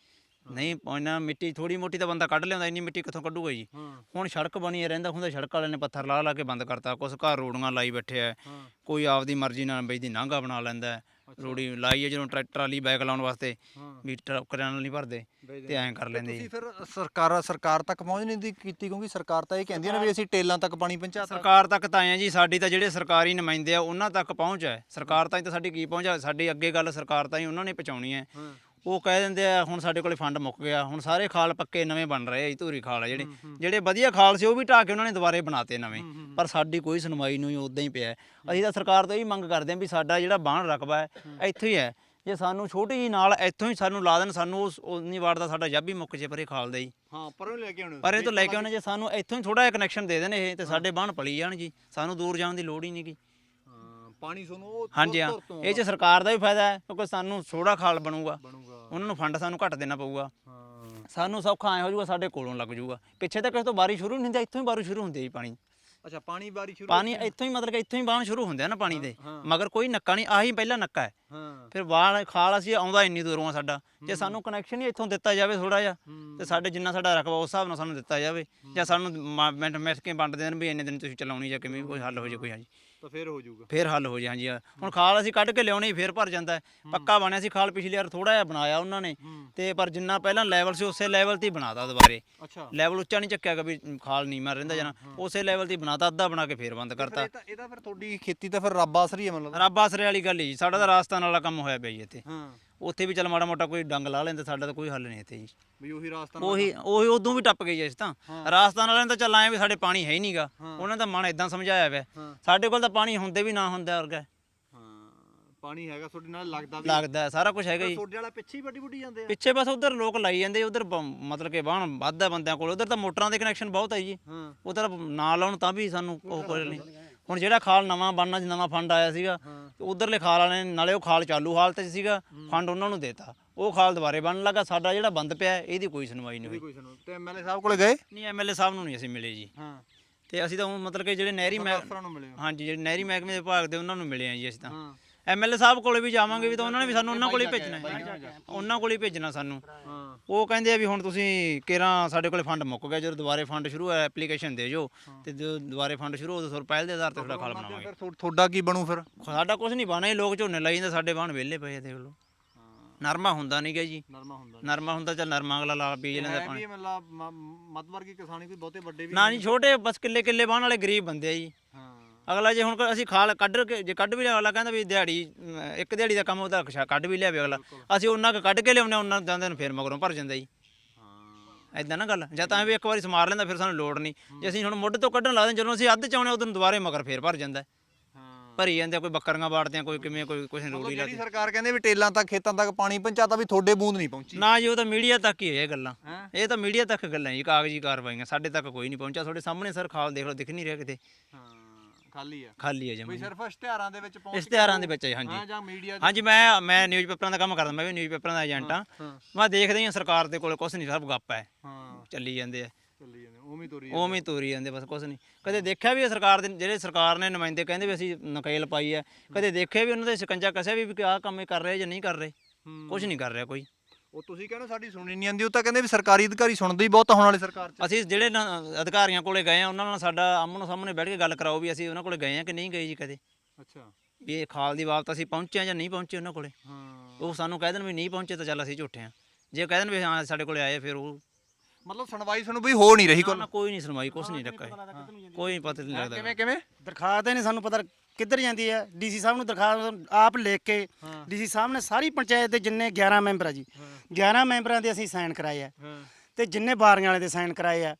ਨਹੀਂ ਪਹੁੰਚਣਾ ਮਿੱਟੀ ਥੋੜੀ ਮੋਟੀ ਤਾਂ ਬੰਦਾ ਕੱਢ ਲਿਆਉਂਦਾ ਇੰਨੀ ਮਿੱਟੀ ਕਿੱਥੋਂ ਕੱਢੂਗਾ ਜੀ?
ਹਾਂ।
ਹੁਣ ਸੜਕ ਬਣੀ ਰਹਿੰਦਾ ਹੁੰਦਾ ਸੜਕ ਵਾਲਿਆਂ ਨੇ ਪੱਥਰ ਲਾ ਲਾ ਕੇ ਬੰਦ ਕਰਤਾ ਕੁਛ ਘਰ ਰੋੜੀਆਂ ਲਾਈ ਬੈਠੇ ਆ।
ਹਾਂ।
ਕੋਈ ਆਪਦੀ ਮਰਜ਼ੀ ਨਾਲ ਬਈ ਦੀ ਨਾਂਗਾ ਬਣਾ ਲੈਂਦਾ ਹੈ। ਰੋੜੀ ਲਾਈ ਹੈ ਜਦੋਂ ਟਰੈ- ਟਰਾਲੀ ਬੈਕ ਲਾਉਣ ਵਾਸਤੇ
ਹਾਂ।
ਵੀ ਟਰੱਕਾਂ ਨਾਲ ਨਹੀਂ ਭਰਦੇ ਤੇ ਐਂ ਕਰ ਲੈਂਦੇ
ਤੁਸੀਂ
ਜੀ।
ਫਿਰ ਸਰਕਾਰ ਸਰਕਾਰ ਤੱਕ ਪਹੁੰਚ ਨਹੀਂ ਦੀ ਕੀਤੀ ਕਿਉਂਕਿ ਸਰਕਾਰ ਤਾਂ ਇਹ ਕਹਿੰਦੀ ਹੈ ਨਾ ਵੀ ਅਸੀਂ ਟੇਲਾਂ ਤੱਕ ਪਾਣੀ ਪਹੁੰਚਾਤਾ
ਸਰਕਾਰ ਤੱਕ ਤਾਂ ਆਏ ਜੀ ਸਾਡੀ ਤਾਂ ਜਿਹੜੇ ਸਰਕਾਰੀ ਨੁਮਾਇੰਦੇ ਆ ਉਹਨਾਂ ਤੱਕ ਪਹੁੰਚ ਹੈ ਸਰਕਾਰ ਤਾਈਂ ਤਾਂ ਸਾਡੀ ਕੀ ਪਹੁੰਚ ਹੈ ਸਾਡੀ ਅੱਗੇ ਗੱਲ ਸਰਕਾਰ ਤਾਈਂ ਉਹਨਾਂ ਨੇ ਪਹੁੰਚਾਉਣੀ ਹੈ।
ਹਾਂ।
ਉਹ ਕਹਿ ਦਿੰਦੇ ਆ ਹੁਣ ਸਾਡੇ ਕੋਲੇ ਫੰਡ ਮੁੱਕ ਗਿਆ ਹੁਣ ਸਾਰੇ ਖਾਲ ਪੱਕੇ ਨਵੇਂ ਬਣ ਰਹੇ ਆ ਜੀ ਧੂਰੀ ਖਾਲ ਆ ਜਿਹੜੇ। ਜਿਹੜੇ ਵਧੀਆ ਖਾਲ ਸੀ ਉਹ ਵੀ ਢਾਹ ਕੇ ਉਹਨਾਂ ਨੇ ਦੁਬਾਰੇ ਬਣਾਤੇ ਨਵੇਂ। ਪਰ ਸਾਡੀ ਕੋਈ ਸੁਣਵਾਈ ਨਹੀਂ ਉਦਾਂ ਹੀ ਪਿਆ। ਅਸੀਂ ਤਾਂ ਸਰਕਾਰ ਤੋਂ ਇਹ ਮੰਗ ਕਰਦੇ ਹਾਂ ਵੀ ਸਾਡਾ ਜਿਹੜਾ ਬਾਣ ਰਕਬਾ ਹੈ ਇੱਥੇ ਹੀ ਹੈ। ਜੇ ਸਾਨੂੰ ਛੋਟੀ ਜੀ ਨਾਲ ਇੱਥੋਂ ਹੀ ਸਾਨੂੰ ਲਾ ਦੇਣ ਸਾਨੂੰ ਉਸ ਉਨੀ ਵਾਰ ਦਾ ਸਾਡਾ ਜੱਬ ਹੀ ਮੁੱਕ ਜੇ ਪਰੇ ਖਾਲ ਦਾ ਜੀ
ਹਾਂ ਪਰੋਂ ਲੈ ਕੇ ਆਉਣੇ।
ਪਰ ਇਹ ਤੋਂ ਲੈ ਕੇ ਆਉਣੇ ਜੇ ਸਾਨੂੰ ਇੱਥੋਂ ਹੀ ਥੋੜਾ ਜਿਹਾ ਕਨੈਕਸ਼ਨ ਦੇ ਦੇਣ ਇਹ ਤੇ ਸਾਡੇ ਬਾਣ ਪਲੀ ਜਾਣ ਜੀ। ਸਾਨੂੰ ਦੂਰ ਜਾਣ ਦੀ ਲੋੜ ਹੀ ਨਹੀਂਗੀ
ਹਾਂ ਪਾਣੀ ਤੁਹਾਨੂੰ ਉਹ
ਹਾਂਜੀ ਹਾਂ।
ਧੁਰ ਤੋਂ
ਇਹ ਚ ਸਰਕਾਰ ਦਾ ਵੀ ਫਾਇਦਾ ਹੈ ਕਿਉਂਕਿ ਸਾਨੂੰ ਥੋੜਾ ਖਾਲ ਬਣੂਗਾ।
ਬਣੂਗਾ।
ਉਹਨਾਂ ਨੂੰ ਫੰਡ ਸਾਨੂੰ ਘੱਟ ਦੇਣਾ ਪਊਗਾ।
ਹਾਂ।
ਸਾਨੂੰ ਸੌਖਾ ਐ ਹੋ ਜਾਊਗਾ ਸਾਡੇ ਕੋਲੋਂ ਲੱਗ ਜਾਊਗਾ। ਪਿੱਛੇ ਤਾਂ ਕਿਸੇ ਤੋਂ ਬਾਰੀ ਸ਼ੁਰੂ ਨਹੀਂ ਹੁੰਦੀ ਇੱਥੋਂ ਹੀ ਬਾਰੀ ਸ਼ੁਰੂ ਹੁੰਦੀ ਹੈ ਜੀ ਪਾਣੀ।
ਅੱਛਾ ਪਾਣੀ ਬਾਰੀ ਸ਼ੁਰੂ
ਪਾਣੀ ਇੱਥੋਂ ਹੀ ਮਤਲਬ ਕਿ ਇੱਥੋਂ ਹੀ ਬਾਣ ਸ਼ੁਰੂ ਹੁੰਦੇ ਆ ਨਾ ਪਾਣੀ ਦੇ।
ਹਾਂ।
ਮਗਰ ਕੋਈ ਨੱਕਾ ਨਹੀਂ ਆਹੀ ਪਹਿਲਾ ਨੱਕਾ ਹੈ।
ਹਾਂ।
ਫਿਰ ਬਾਲ ਖਾਲ ਅਸੀਂ ਆਉਂਦਾ ਇੰਨੀ ਦੂਰੋਂ ਆ ਸਾਡਾ। ਜੇ ਸਾਨੂੰ ਕਨੈਕਸ਼ਨ ਹੀ ਇੱਥੋਂ ਦਿੱਤਾ ਜਾਵੇ ਥੋੜਾ ਜਿਹਾ ਤੇ ਸਾਡੇ ਜਿੰਨਾ ਸਾਡਾ ਰਕਬਾ ਉਸ ਹਿਸਾਬ ਨਾਲ ਸਾਨੂੰ ਦਿੱਤਾ ਜਾਵੇ। ਜਾਂ ਸਾਨੂੰ ਮਿੰਟ ਮਿੰਟ ਕੇ ਵੰਡ ਦੇਣ ਵੀ ਇੰਨੇ ਦਿਨ ਤੁਸੀਂ ਚਲਾਉਣੀ ਜਾਂ ਕਿਵੇਂ ਵੀ ਕੋਈ ਹੱਲ ਹੋ ਜੇ ਕੋਈ ਹਾਂਜੀ।
ਤਾਂ ਫੇਰ ਹੋ ਜਾਊਗਾ।
ਫੇਰ ਹੱਲ ਹੋ ਜੇ ਹਾਂਜੀ ਹੁਣ ਖਾਲ ਅਸੀਂ ਕੱਢ ਕੇ ਲਿਆਉਣੀ ਫੇਰ ਭਰ ਜਾਂਦਾ ਹੈ। ਪੱਕਾ ਬਣਿਆ ਸੀ ਖਾਲ ਪਿਛਲੀ ਵਾਰ ਥੋੜਾ ਜਿਹਾ ਬਣਾਇਆ ਉਹਨਾਂ ਨੇ। ਤੇ ਪਰ ਜਿੰਨਾ ਪਹਿਲਾਂ ਲੈਵਲ ਸੀ ਉਸੇ ਲੈਵਲ ਤੇ ਹੀ ਬਣਾਤਾ ਦੁਬਾਰੇ।
ਅੱਛਾ।
ਲੈਵਲ ਉੱਚਾ ਨਹੀਂ ਚੱਕਿਆ ਕਿ ਵੀ ਖਾਲ ਨੀਵਾਂ ਰਹਿੰਦਾ ਜਾਣਾ। ਉਸੇ ਲੈਵਲ ਤੇ ਹੀ ਬਣਾਤਾ ਅੱਧਾ ਬਣਾ ਕੇ ਫੇਰ ਬੰਦ ਕਰਤਾ।
ਇਹ ਤਾਂ ਫਿਰ ਤੁਹਾਡੀ ਖੇਤੀ ਤਾਂ ਫਿਰ ਰੱਬ ਆਸਰੀ ਹੈ ਮਤਲਬ।
ਰੱਬ ਆਸਰੇ ਵਾਲੀ ਗੱਲ ਹੀ ਜੀ ਸਾਡਾ ਤਾਂ ਰਾਜਸਥਾਨ ਵਾਲਾ ਕੰਮ ਹੋਇਆ ਪਿਆ ਜੀ ਇੱਥੇ।
ਹਾਂ।
ਉੱਥੇ ਵੀ ਚੱਲ ਮਾੜਾ ਮੋਟਾ ਕੋਈ ਡੰਗ ਲਾ ਲੈਂਦੇ ਸਾਡਾ ਤਾਂ ਕੋਈ ਹੱਲ ਨਹੀਂ ਇੱਥੇ ਜੀ।
ਵੀ ਉਹੀ ਰਾਸਤਾ
ਉਹੀ ਉਹੀ ਉਦੋਂ ਵੀ ਟੱਪ ਗਈ ਜੀ ਅਸੀਂ ਤਾਂ। ਰਾਜਸਥਾਨ ਵਾਲਿਆਂ ਚੱਲ ਆਏ ਵੀ ਸਾਡੇ ਪਾਣੀ ਹੈ ਹੀ ਨਹੀਂਗਾ ਉਹਨਾਂ ਦਾ ਮਨ ਇਦਾਂ ਸਮਝਾਇਆ ਹੋਇਆ ਸਾਡੇ ਕੋਲ ਤਾਂ ਪਾਣੀ ਹੁੰਦੇ ਵੀ ਨਾ ਹੁੰਦਾ ਵਰਗਾ।
ਹਾਂ ਪਾਣੀ ਹੈਗਾ ਤੁਹਾਡੇ ਨਾਲ ਲੱਗਦਾ ਵੀ
ਲੱਗਦਾ ਹੈ, ਸਾਰਾ ਕੁਝ ਹੈਗਾ ਜੀ।
ਤੁਹਾਡੇ ਵਾਲਾ ਪਿੱਛੇ ਹੀ ਵੱਡੀ ਵੱਡੀ ਜਾਂਦੇ ਆ।
ਪਿੱਛੇ ਬਸ ਉਧਰ ਲੋਕ ਲਾਈ ਜਾਂਦੇ ਉਧਰ ਮਤਲਬ ਕਿ ਬਾਹਣ ਵੱਧਦਾ ਬੰਦਿਆਂ ਕੋਲ। ਉਧਰ ਤਾਂ ਮੋਟਰਾਂ ਦੇ ਕਨੈਕਸ਼ਨ ਬਹੁਤ ਹੈ ਜੀ।
ਹਾਂ।
ਉਧਰ ਨਾ ਲਾਉਣ ਤਾਂ ਵੀ ਸਾਨੂੰ ਉਹ ਕੋਈ ਨਹੀਂ। ਹੁਣ ਜਿਹੜਾ ਖਾਲ ਨਵਾਂ ਬਣਨਾ ਨਵਾਂ ਫੰਡ ਆਇਆ ਸੀਗਾ ਉਧਰਲੇ ਖਾਲ ਵਾਲੇ ਨੇ ਨਾਲੇ ਉਹ ਖਾਲ ਚਾਲੂ ਹਾਲਤ 'ਚ ਸੀਗਾ ਫੰਡ ਉਹਨਾਂ ਨੂੰ ਦੇਤਾ। ਉਹ ਖਾਲ ਦੁਬਾਰੇ ਬਣਨ ਲੱਗਾ ਸਾਡਾ ਜਿਹੜਾ ਬੰਦ ਪਿਆ ਇਹਦੀ ਕੋਈ ਸੁਣਵਾਈ ਨਹੀਂ ਹੋਈ।
ਤੇ ਐਮਐਲਏ ਸਾਹਿਬ ਕੋਲੇ ਗਏ?
ਨਹੀਂ ਐਮਐਲਏ ਸਾਹਿਬ ਨੂੰ ਨਹੀਂ ਅਸੀਂ ਮਿਲੇ ਜੀ।
ਹਾਂ।
ਤੇ ਅਸੀਂ ਤਾਂ ਮਤਲਬ ਕਿ ਜਿਹੜੇ ਨਹਿਰੀ ਮਹਿ
ਅਫਸਰਾਂ ਨੂੰ ਮਿਲੇ ਹੋ।
ਹਾਂਜੀ ਜਿਹੜੇ ਨਹਿਰੀ ਮਹਿਕਮੇ ਦੇ ਵਿਭਾਗ ਦੇ ਉਹਨਾਂ ਨੂੰ ਮਿਲੇ ਆ ਜੀ ਅਸੀਂ ਤਾਂ।
ਹਾਂ।
ਐਮਐਲਏ ਸਾਹਿਬ ਕੋਲੇ ਵੀ ਜਾਵਾਂਗੇ ਵੀ ਤਾਂ ਉਹਨਾਂ ਨੇ ਵੀ ਸਾਨੂੰ ਉਹਨਾਂ ਕੋਲੇ ਹੀ ਭੇਜਣਾ ਹੈ। ਉਹਨਾਂ ਕੋਲੇ ਹੀ ਭੇਜਣਾ ਸਾਨੂੰ।
ਹਾਂ।
ਉਹ ਕਹਿੰਦੇ ਆ ਵੀ ਹੁਣ ਤੁਸੀਂ ਕਿਰਾਂ ਸਾਡੇ ਕੋਲੇ ਫੰਡ ਮੁੱਕ ਗਿਆ ਜਦੋਂ ਦੁਬਾਰੇ ਫੰਡ ਸ਼ੁਰੂ ਹੋਇਆ ਐਪਲੀਕੇਸ਼ਨ ਦੇ ਜੋ ਤੇ ਜਦੋਂ ਦੁਬਾਰੇ ਫੰਡ ਸ਼ੁਰੂ ਹੋਊ ਤਾਂ ਪਹਿਲ ਦੇ ਆਧਾਰ ਤੇ ਤੁਹਾਡਾ ਖਾਲ ਬਣਾਵਾਂਗੇ।
ਫਿਰ ਤੁਹਾਡਾ ਕੀ ਬਣੂ ਫਿਰ?
ਸਾਡਾ ਕੁਝ ਨਹੀਂ ਬਣਾ ਇਹ ਲੋਕ ਝੋਨੇ ਲਾਈ ਜਾਂਦੇ ਸਾਡੇ ਬਾਣ ਵਿਹਲੇ ਪਏ ਆ ਦੇਖ ਲਓ। ਨਰਮਾ ਹੁੰਦਾ ਨਹੀਂ ਗਾ ਜੀ।
ਨਰਮਾ ਹੁੰਦਾ
ਨਰਮਾ ਹੁੰਦਾ ਚੱਲ ਨਰਮਾ ਅਗਲਾ ਲਾ ਬੀਜ ਲੈਂਦਾ ਪਾਣੀ।
ਮਤਲਬ ਮੱਧ ਵਰਗੀ ਕਿਸਾਨੀ ਕੋਈ ਬਹੁਤੇ ਵੱਡੇ ਵੀ
ਨਾ ਜੀ ਛੋਟੇ ਬਸ ਕਿੱਲੇ ਕਿੱਲੇ ਬਾਣ ਵਾਲੇ ਗਰੀਬ ਬੰਦੇ ਆ ਜੀ।
ਹਾਂ।
ਅਗਲਾ ਜੇ ਹੁਣ ਅਸੀਂ ਖਾਲ ਕੱਢ ਕੇ ਜੇ ਕੱਢ ਵੀ ਲਿਆ ਅਗਲਾ ਕਹਿੰਦਾ ਵੀ ਦਿਹਾੜੀ ਅਮ, ਇੱਕ ਦਿਹਾੜੀ ਦਾ ਕੰਮ ਉਹਦਾ ਖਸ਼ਾ ਕੱਢ ਵੀ ਲਿਆਵੇ ਅਗਲਾ। ਅਸੀਂ ਉਹਨਾਂ ਕੁ ਕੱਢ ਕੇ ਲਿਆਉਂਦੇ ਉਹਨਾਂ ਜਾਂਦੇ ਨੂੰ ਫੇਰ ਮਗਰੋਂ ਭਰ ਜਾਂਦਾ ਜੀ।
ਹਾਂ।
ਐਦਾਂ ਨਾ ਗੱਲ। ਜਾਂ ਤਾਂ ਵੀ ਇੱਕ ਵਾਰੀ ਸਮਾਰ ਲੈਂਦਾ ਫਿਰ ਸਾਨੂੰ ਲੋੜ ਨਹੀਂ। ਜੇ ਅਸੀਂ ਹੁਣ ਮੁੱਢ ਤੋਂ ਕੱਢਣ ਲਾ ਦਿੰਦੇ ਜਦੋਂ ਅਸੀਂ ਅੱਧ ਚਾਉਣੇ ਉਦੋਂ ਦੁਬਾਰੇ ਮਗਰ ਫੇਰ ਭਰ ਜਾਂਦਾ। ਹੈ।
ਹਾਂ
ਭਰੀ ਜਾਂਦੇ ਆ, ਕੋਈ ਬੱਕਰੀਆਂ ਬਾੜਦੇ ਆ ਕੋਈ ਕਿਵੇਂ ਕੋਈ ਕੁਛ ਰੋੜੀ
ਜਿਹੜੀ
ਲਾਦੀ
ਸਰਕਾਰ ਕਹਿੰਦੇ ਵੀ ਟੇਲਾਂ ਤੱਕ ਖੇਤਾਂ ਤੱਕ ਪਾਣੀ ਪਹੁੰਚਾਤਾ ਵੀ ਤੁਹਾਡੇ ਬੂੰਦ ਨਹੀਂ ਪਹੁੰਚੀ।
ਨਾ ਜੀ ਉਹ ਤਾਂ ਮੀਡੀਆ ਤੱਕ ਹੀ ਹੈ ਇਹ ਗੱਲਾਂ।
ਹੈਂ?
ਇਹ ਤਾਂ ਮੀਡੀਆ ਤੱਕ ਗੱਲਾਂ ਜੀ ਕਾਗਜ਼ੀ ਕਾਰਵਾਈਆਂ। ਸਾਡੇ ਤੱਕ ਕੋਈ ਨਹੀਂ ਪਹੁੰਚਿਆ। ਤੁਹਾਡੇ ਸਾਹਮਣੇ ਸਰ ਖਾਲ ਦੇਖ ਲਓ ਦਿਖ ਨਹੀਂ ਰਿਹਾ ਕਿਤੇ।
ਹਾਂ। ਖਾਲੀ ਆ।
ਖਾਲੀ ਹੈ
ਵੀ
ਜਮੀ
ਸਿਰਫ ਇਸ਼ਤਿਹਾਰਾਂ ਦੇ ਵਿੱਚ ਪਹੁੰਚ
ਇਸ਼ਤਿਹਾਰਾਂ ਦੇ ਵਿੱਚ ਹੈ ਹਾਂਜੀ।
ਹਾਂ ਜਾਂ ਮੀਡੀਆ
ਹਾਂਜੀ ਮੈਂ ਮੈਂ ਨਿਊਜ਼ ਪੇਪਰਾਂ ਦਾ ਕੰਮ ਕਰਦਾ ਮੈਂ ਵੀ ਨਿਊਜ਼ ਪੇਪਰਾਂ ਦਾ ਏਜੰਟ ਆ।
ਹਾਂ।
ਮੈਂ ਦੇਖਦਾ ਹੀ ਹਾਂ ਸਰਕਾਰ ਦੇ ਕੋਲ ਕੁਛ ਨਹੀਂ ਸਭ ਗੱਪ ਹੈ
ਹਾਂ।
ਚੱਲੀ ਜਾਂਦੇ ਆ।
ਚੱਲੀ ਜਾਂਦੇ ਉਵੇਂ ਤੋਰੀ
ਉਵੇਂ ਹੀ ਤੋਰੀ ਜਾਂਦੇ ਬਸ ਕੁਛ ਨਹੀਂ। ਕਦੇ ਦੇਖਿਆ ਵੀ ਹੈ ਸਰਕਾਰ ਦੇ ਜਿਹੜੇ ਸਰਕਾਰ ਨੇ ਨੁਮਾਇੰਦੇ ਕਹਿੰਦੇ ਵੀ ਅਸੀਂ ਨਕੇਲ ਪਾਈ ਹੈ ਕਦੇ ਦੇਖਿਆ ਵੀ ਉਹਨਾਂ ਦੇ ਸ਼ਿਕੰਜਾ ਕਸਿਆ ਵੀ ਵੀ ਆਹ ਕੰਮ ਇਹ ਕਰ ਰਹੇ ਜਾਂ ਨਹੀਂ ਕਰ ਰਹੇ।
ਹੂੰ।
ਕੁਝ ਨਹੀਂ ਕਰ ਰਿਹਾ ਕੋਈ।
ਉਹ ਤੁਸੀਂ ਕਹਿੰਦੇ ਸਾਡੀ ਸੁਣੀ ਨਹੀਂ ਆਂਦੀ ਉਹ ਤਾਂ ਕਹਿੰਦੇ ਵੀ ਸਰਕਾਰੀ ਅਧਿਕਾਰੀ ਸੁਣਦੇ ਹੀ ਬਹੁਤ ਆ ਹੁਣ ਵਾਲੀ ਸਰਕਾਰ 'ਚ।
ਅਸੀਂ ਜਿਹੜੇ ਨਾ- ਅਧਿਕਾਰੀਆਂ ਕੋਲੇ ਗਏ ਆ ਉਹਨਾਂ ਨਾਲ ਸਾਡਾ ਆਮੋ ਸਾਹਮਣੇ ਬੈਠ ਕੇ ਗੱਲ ਕਰਾਓ ਵੀ ਅਸੀਂ ਉਹਨਾਂ ਕੋਲੇ ਗਏ ਆ ਕਿ ਨਹੀਂ ਗਏ ਜੀ ਕਦੇ।
ਅੱਛਾ।
ਵੀ ਇਹ ਖਾਲ ਦੀ ਬਾਬਤ ਅਸੀਂ ਪਹੁੰਚੇ ਆ ਜਾਂ ਨਹੀਂ ਪਹੁੰਚੇ ਉਹਨਾਂ ਕੋਲੇ।
ਹਾਂ।
ਉਹ ਸਾਨੂੰ ਕਹਿ ਦੇਣ ਵੀ ਨਹੀਂ ਪਹੁੰਚੇ ਤਾਂ ਚੱਲ ਅਸੀਂ ਝੂਠੇ ਆ। ਜੇ ਕਹਿ ਦੇਣ ਵੀ ਹਾਂ ਸਾਡੇ ਕੋਲੇ ਆਏ ਫਿਰ ਉਹ
ਮਤਲਬ ਸੁਣਵਾਈ ਸੁਣੂ ਵੀ ਹੋ ਨਹੀਂ ਰਹੀ
ਨਾ, ਕੋਈ। ਨਹੀਂ ਸੁਣਵਾਈ ਕੁਛ ਨਹੀਂ ਰੱਖਾ ਕੋਈ ਪਤਾ ਨਹੀਂ ਲੱਗਦਾ।
ਕਿਵੇਂ ਕਿਵੇਂ?
ਦਰਖਾਸਤ ਹੀ ਨਹੀਂ ਸਾਨੂੰ ਪਤਾ ਕਿੱਧਰ ਜਾਂਦੀ ਹੈ? ਡੀਸੀ ਸਾਹਿਬ ਨੂੰ ਦਰਖਾਸਤ ਆਪ ਲਿਖ ਕੇ ਡੀਸੀ ਸਾਹਿਬ ਨੇ ਸਾਰੀ ਪੰਚਾਇਤ ਦੇ ਜਿੰਨੇ 11 ਮੈਂਬਰ ਆ ਜੀ 11 ਮੈਂਬਰਾਂ ਦੇ ਅਸੀਂ ਸਾਈਨ ਕਰਾਏ ਆ
ਹਾਂ।
ਤੇ ਜਿੰਨੇ ਬਾਰੀਆਂ ਵਾਲੇ ਦੇ ਸਾਈਨ ਕਰਾਏ ਆ।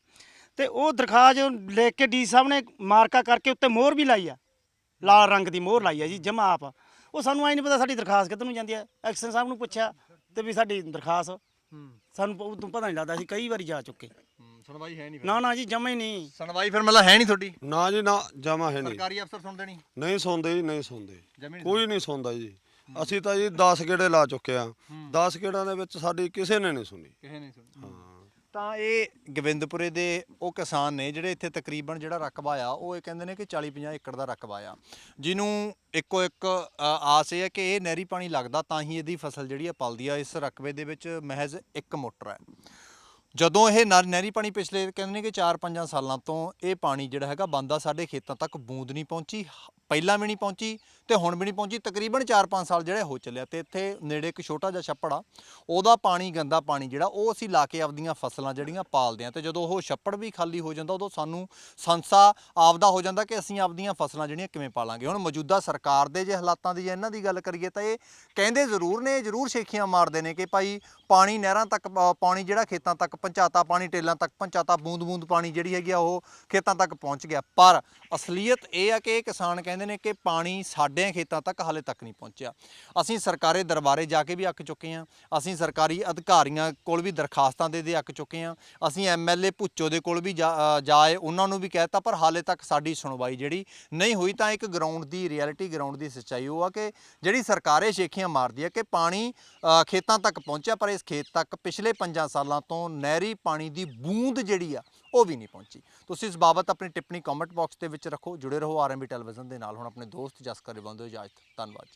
ਤੇ ਉਹ ਦਰਖਾਸਤ ਲਿਖ ਕੇ ਡੀਸੀ ਸਾਹਿਬ ਨੇ ਮਾਰਕਾ ਕਰਕੇ ਉੱਤੇ ਮੋਹਰ ਵੀ ਲਾਈ ਆ। ਲਾਲ ਰੰਗ ਦੀ ਮੋਹਰ ਲਾਈ ਆ ਜੀ ਜਮਾ ਆਪ। ਉਹ ਸਾਨੂੰ ਆਈ ਨਹੀਂ ਪਤਾ ਸਾਡੀ ਦਰਖਾਸਤ ਕਿੱਧਰ ਨੂੰ ਜਾਂਦੀ ਆ। ਐਕਸ਼ਨ ਸਾਹਿਬ ਨੂੰ ਪੁੱਛਿਆ ਤੇ ਵੀ ਸਾਡੀ ਦਰਖਾਸਤ
ਹੂੰ।
ਸਾਨੂੰ ਉਦੋਂ ਪਤਾ ਨਹੀਂ ਲੱਗਦਾ ਅਸੀਂ ਕਈ ਵਾਰੀ ਜਾ ਚੁੱਕੇ।
ਹੂੰ, ਸੁਣਵਾਈ ਹੈ ਨਹੀਂ ਫਿਰ।
ਨਾ ਨਾ ਜੀ ਜਮਾ ਹੀ ਨਹੀਂ।
ਸੁਣਵਾਈ ਫਿਰ ਮਤਲਬ ਹੈ ਨਹੀਂ ਤੁਹਾਡੀ?
ਨਾ ਜੀ ਨਾ ਜਮਾ ਹੈ ਨਹੀਂ।
ਸਰਕਾਰੀ ਅਫਸਰ ਸੁਣਦੇ ਨਹੀਂ?
ਨਹੀਂ ਸੁਣਦੇ ਜੀ ਨਹੀਂ ਸੁਣਦੇ। ਕੋਈ ਨਹੀਂ ਸੁਣਦਾ ਜੀ। ਅਸੀਂ ਤਾਂ ਜੀ 10 ਗੇੜੇ ਲਾ ਚੁੱਕੇ ਆ 10 ਗੇੜਾਂ ਦੇ ਵਿੱਚ ਸਾਡੀ ਕਿਸੇ ਨੇ ਨਹੀਂ ਸੁਣੀ।
ਕਿਸੇ ਨਹੀਂ ਸੁਣੀ।
ਹਾਂ।
ਤਾਂ ਇਹ ਗੋਬਿੰਦਪੁਰੇ ਦੇ ਉਹ ਕਿਸਾਨ ਨੇ ਜਿਹੜੇ ਇੱਥੇ ਤਕਰੀਬਨ ਜਿਹੜਾ ਰਕਬਾ ਆ ਉਹ ਇਹ ਕਹਿੰਦੇ ਨੇ ਕਿ 40 50 ਏਕੜ ਦਾ ਰਕਬਾ ਆ। ਜਿਹਨੂੰ ਇੱਕੋ ਇੱਕ ਆਸ ਇਹ ਹੈ ਕਿ ਇਹ ਨਹਿਰੀ ਪਾਣੀ ਲੱਗਦਾ ਤਾਂ ਹੀ ਇਹਦੀ ਫਸਲ ਜਿਹੜੀ ਆ ਪਲਦੀ ਆ। ਇਸ ਰਕਬੇ ਦੇ ਵਿੱਚ ਮਹਿਜ਼ ਇੱਕ ਮੋਟਰ ਹੈ। ਜਦੋਂ ਇਹ ਨਰ- ਨਹਿਰੀ ਪਾਣੀ ਪਿਛਲੇ ਕਹਿੰਦੇ ਨੇ ਕਿ 4-5 ਸਾਲਾਂ ਤੋਂ ਇਹ ਪਾਣੀ ਜਿਹੜਾ ਹੈਗਾ ਬੰਦਾ ਸਾਡੇ ਖੇਤਾਂ ਤੱਕ ਬੂੰਦ ਨਹੀਂ ਪਹੁੰਚੀ ਹ- ਪਹਿਲਾਂ ਵੀ ਨਹੀਂ ਪਹੁੰਚੀ ਤੇ ਹੁਣ ਵੀ ਨਹੀਂ ਪਹੁੰਚੀ। ਤਕਰੀਬਨ 4-5 ਸਾਲ ਜਿਹੜੇ ਹੋ ਚੱਲਿਆ ਤੇ ਇੱਥੇ ਨੇੜੇ ਇੱਕ ਛੋਟਾ ਜਿਹਾ ਛੱਪੜ ਆ। ਉਹਦਾ ਪਾਣੀ, ਗੰਦਾ ਪਾਣੀ ਜਿਹੜਾ, ਉਹ ਅਸੀਂ ਲਾ ਕੇ ਆਪਦੀਆਂ ਫਸਲਾਂ ਜਿਹੜੀਆਂ ਪਾਲਦੇ ਆ ਤੇ ਜਦੋਂ ਉਹ ਛੱਪੜ ਵੀ ਖਾਲੀ ਹੋ ਜਾਂਦਾ, ਉਦੋਂ ਸਾਨੂੰ ਸੰਸਾ ਆਪਦਾ ਹੋ ਜਾਂਦਾ ਕਿ ਅਸੀਂ ਆਪਦੀਆਂ ਫਸਲਾਂ ਜਿਹੜੀਆਂ ਕਿਵੇਂ ਪਾਲਾਂਗੇ। ਹੁਣ ਮੌਜੂਦਾ ਸਰਕਾਰ ਦੇ ਜੇ ਹਾਲਾਤਾਂ ਦੀ ਜਾਂ ਇਹਨਾਂ ਦੀ ਗੱਲ ਕਰੀਏ ਤਾਂ ਇਹ ਕਹਿੰਦੇ ਜ਼ਰੂਰ ਨੇ, ਜ਼ਰੂਰ ਸ਼ੇਖੀਆਂ ਮਾਰਦੇ ਨੇ ਕਿ ਭਾਈ ਪਾਣੀ ਨਹਿਰਾਂ ਤੱਕ ਪਾਣੀ ਜਿਹੜਾ ਖੇਤਾਂ ਤੱਕ ਪਹੁੰਚਾਤਾ, ਪਾਣੀ ਟੇਲਾਂ ਤੱਕ ਪਹੁੰਚਾਤਾ ਬੂੰਦ ਬੂੰਦ ਪਾਣੀ ਜਿਹੜੀ ਹੈਗੀ ਆ ਉਹ ਖੇਤਾਂ ਤੱਕ ਪਹੁੰਚ ਗਿਆ। ਪਰ ਅਸਲੀਅਤ ਇਹ ਆ ਕਿ ਇਹ ਕਿਸਾਨ ਕਹਿੰਦੇ ਕਹਿੰਦੇ ਨੇ ਕਿ ਪਾਣੀ ਸਾਡੇ ਖੇਤਾਂ ਤੱਕ ਹਾਲੇ ਤੱਕ ਨਹੀਂ ਪਹੁੰਚਿਆ। ਅਸੀਂ ਸਰਕਾਰੀ ਦਰਬਾਰੇ ਜਾ ਕੇ ਵੀ ਅੱਕ ਚੁੱਕੇ ਹਾਂ। ਅਸੀਂ ਸਰਕਾਰੀ ਅਧਿਕਾਰੀਆਂ ਕੋਲ ਵੀ ਦਰਖਾਸਤਾਂ ਦੇ ਦੇ ਅੱਕ ਚੁੱਕੇ ਹਾਂ। ਅਸੀਂ ਐਮਐਲਏ ਭੁੱਚੋ ਦੇ ਕੋਲ ਵੀ ਜਾਏ, ਉਹਨਾਂ ਨੂੰ ਵੀ ਕਹਿਤਾ ਪਰ ਹਾਲੇ ਤੱਕ ਸਾਡੀ ਸੁਣਵਾਈ ਜਿਹੜੀ ਨਹੀਂ ਹੋਈ ਤਾਂ ਇੱਕ ਗਰਾਊਂਡ ਦੀ ਰਿਐਲਿਟੀ ਗਰਾਊਂਡ ਦੀ ਸੱਚਾਈ ਉਹ ਆ ਕਿ ਜਿਹੜੀ ਸਰਕਾਰੇ ਸ਼ੇਖੀਆਂ ਮਾਰਦੀ ਹੈ ਕਿ ਪਾਣੀ ਖੇਤਾਂ ਤੱਕ ਪਹੁੰਚਿਆ, ਪਰ ਇਸ ਖੇਤ ਤੱਕ ਪਿਛਲੇ 5 ਸਾਲਾਂ ਤੋਂ ਨਹਿਰੀ ਪਾਣੀ ਦੀ ਬੂੰਦ ਜਿਹੜੀ ਆ ਉਹ ਵੀ ਨਹੀਂ ਪਹੁੰਚੀ। ਤੁਸੀਂ ਇਸ ਬਾਬਤ ਆਪਣੀ ਟਿੱਪਣੀ ਕਮੈਂਟ ਬਾਕਸ ਦੇ ਵਿੱਚ ਰੱਖੋ, ਜੁੜੇ ਰਹੋ ਆਰਐਮਬੀ ਟੈਲੀਵਿਜ਼ਨ ਦੇ ਨਾਲ। ਹੁਣ ਆਪਣੇ ਦੋਸਤ ਜਸਕਰ ਰਿਵੰਦੋ ਇਜਾਜ਼ਤ। ਧੰਨਵਾਦ ਜੀ।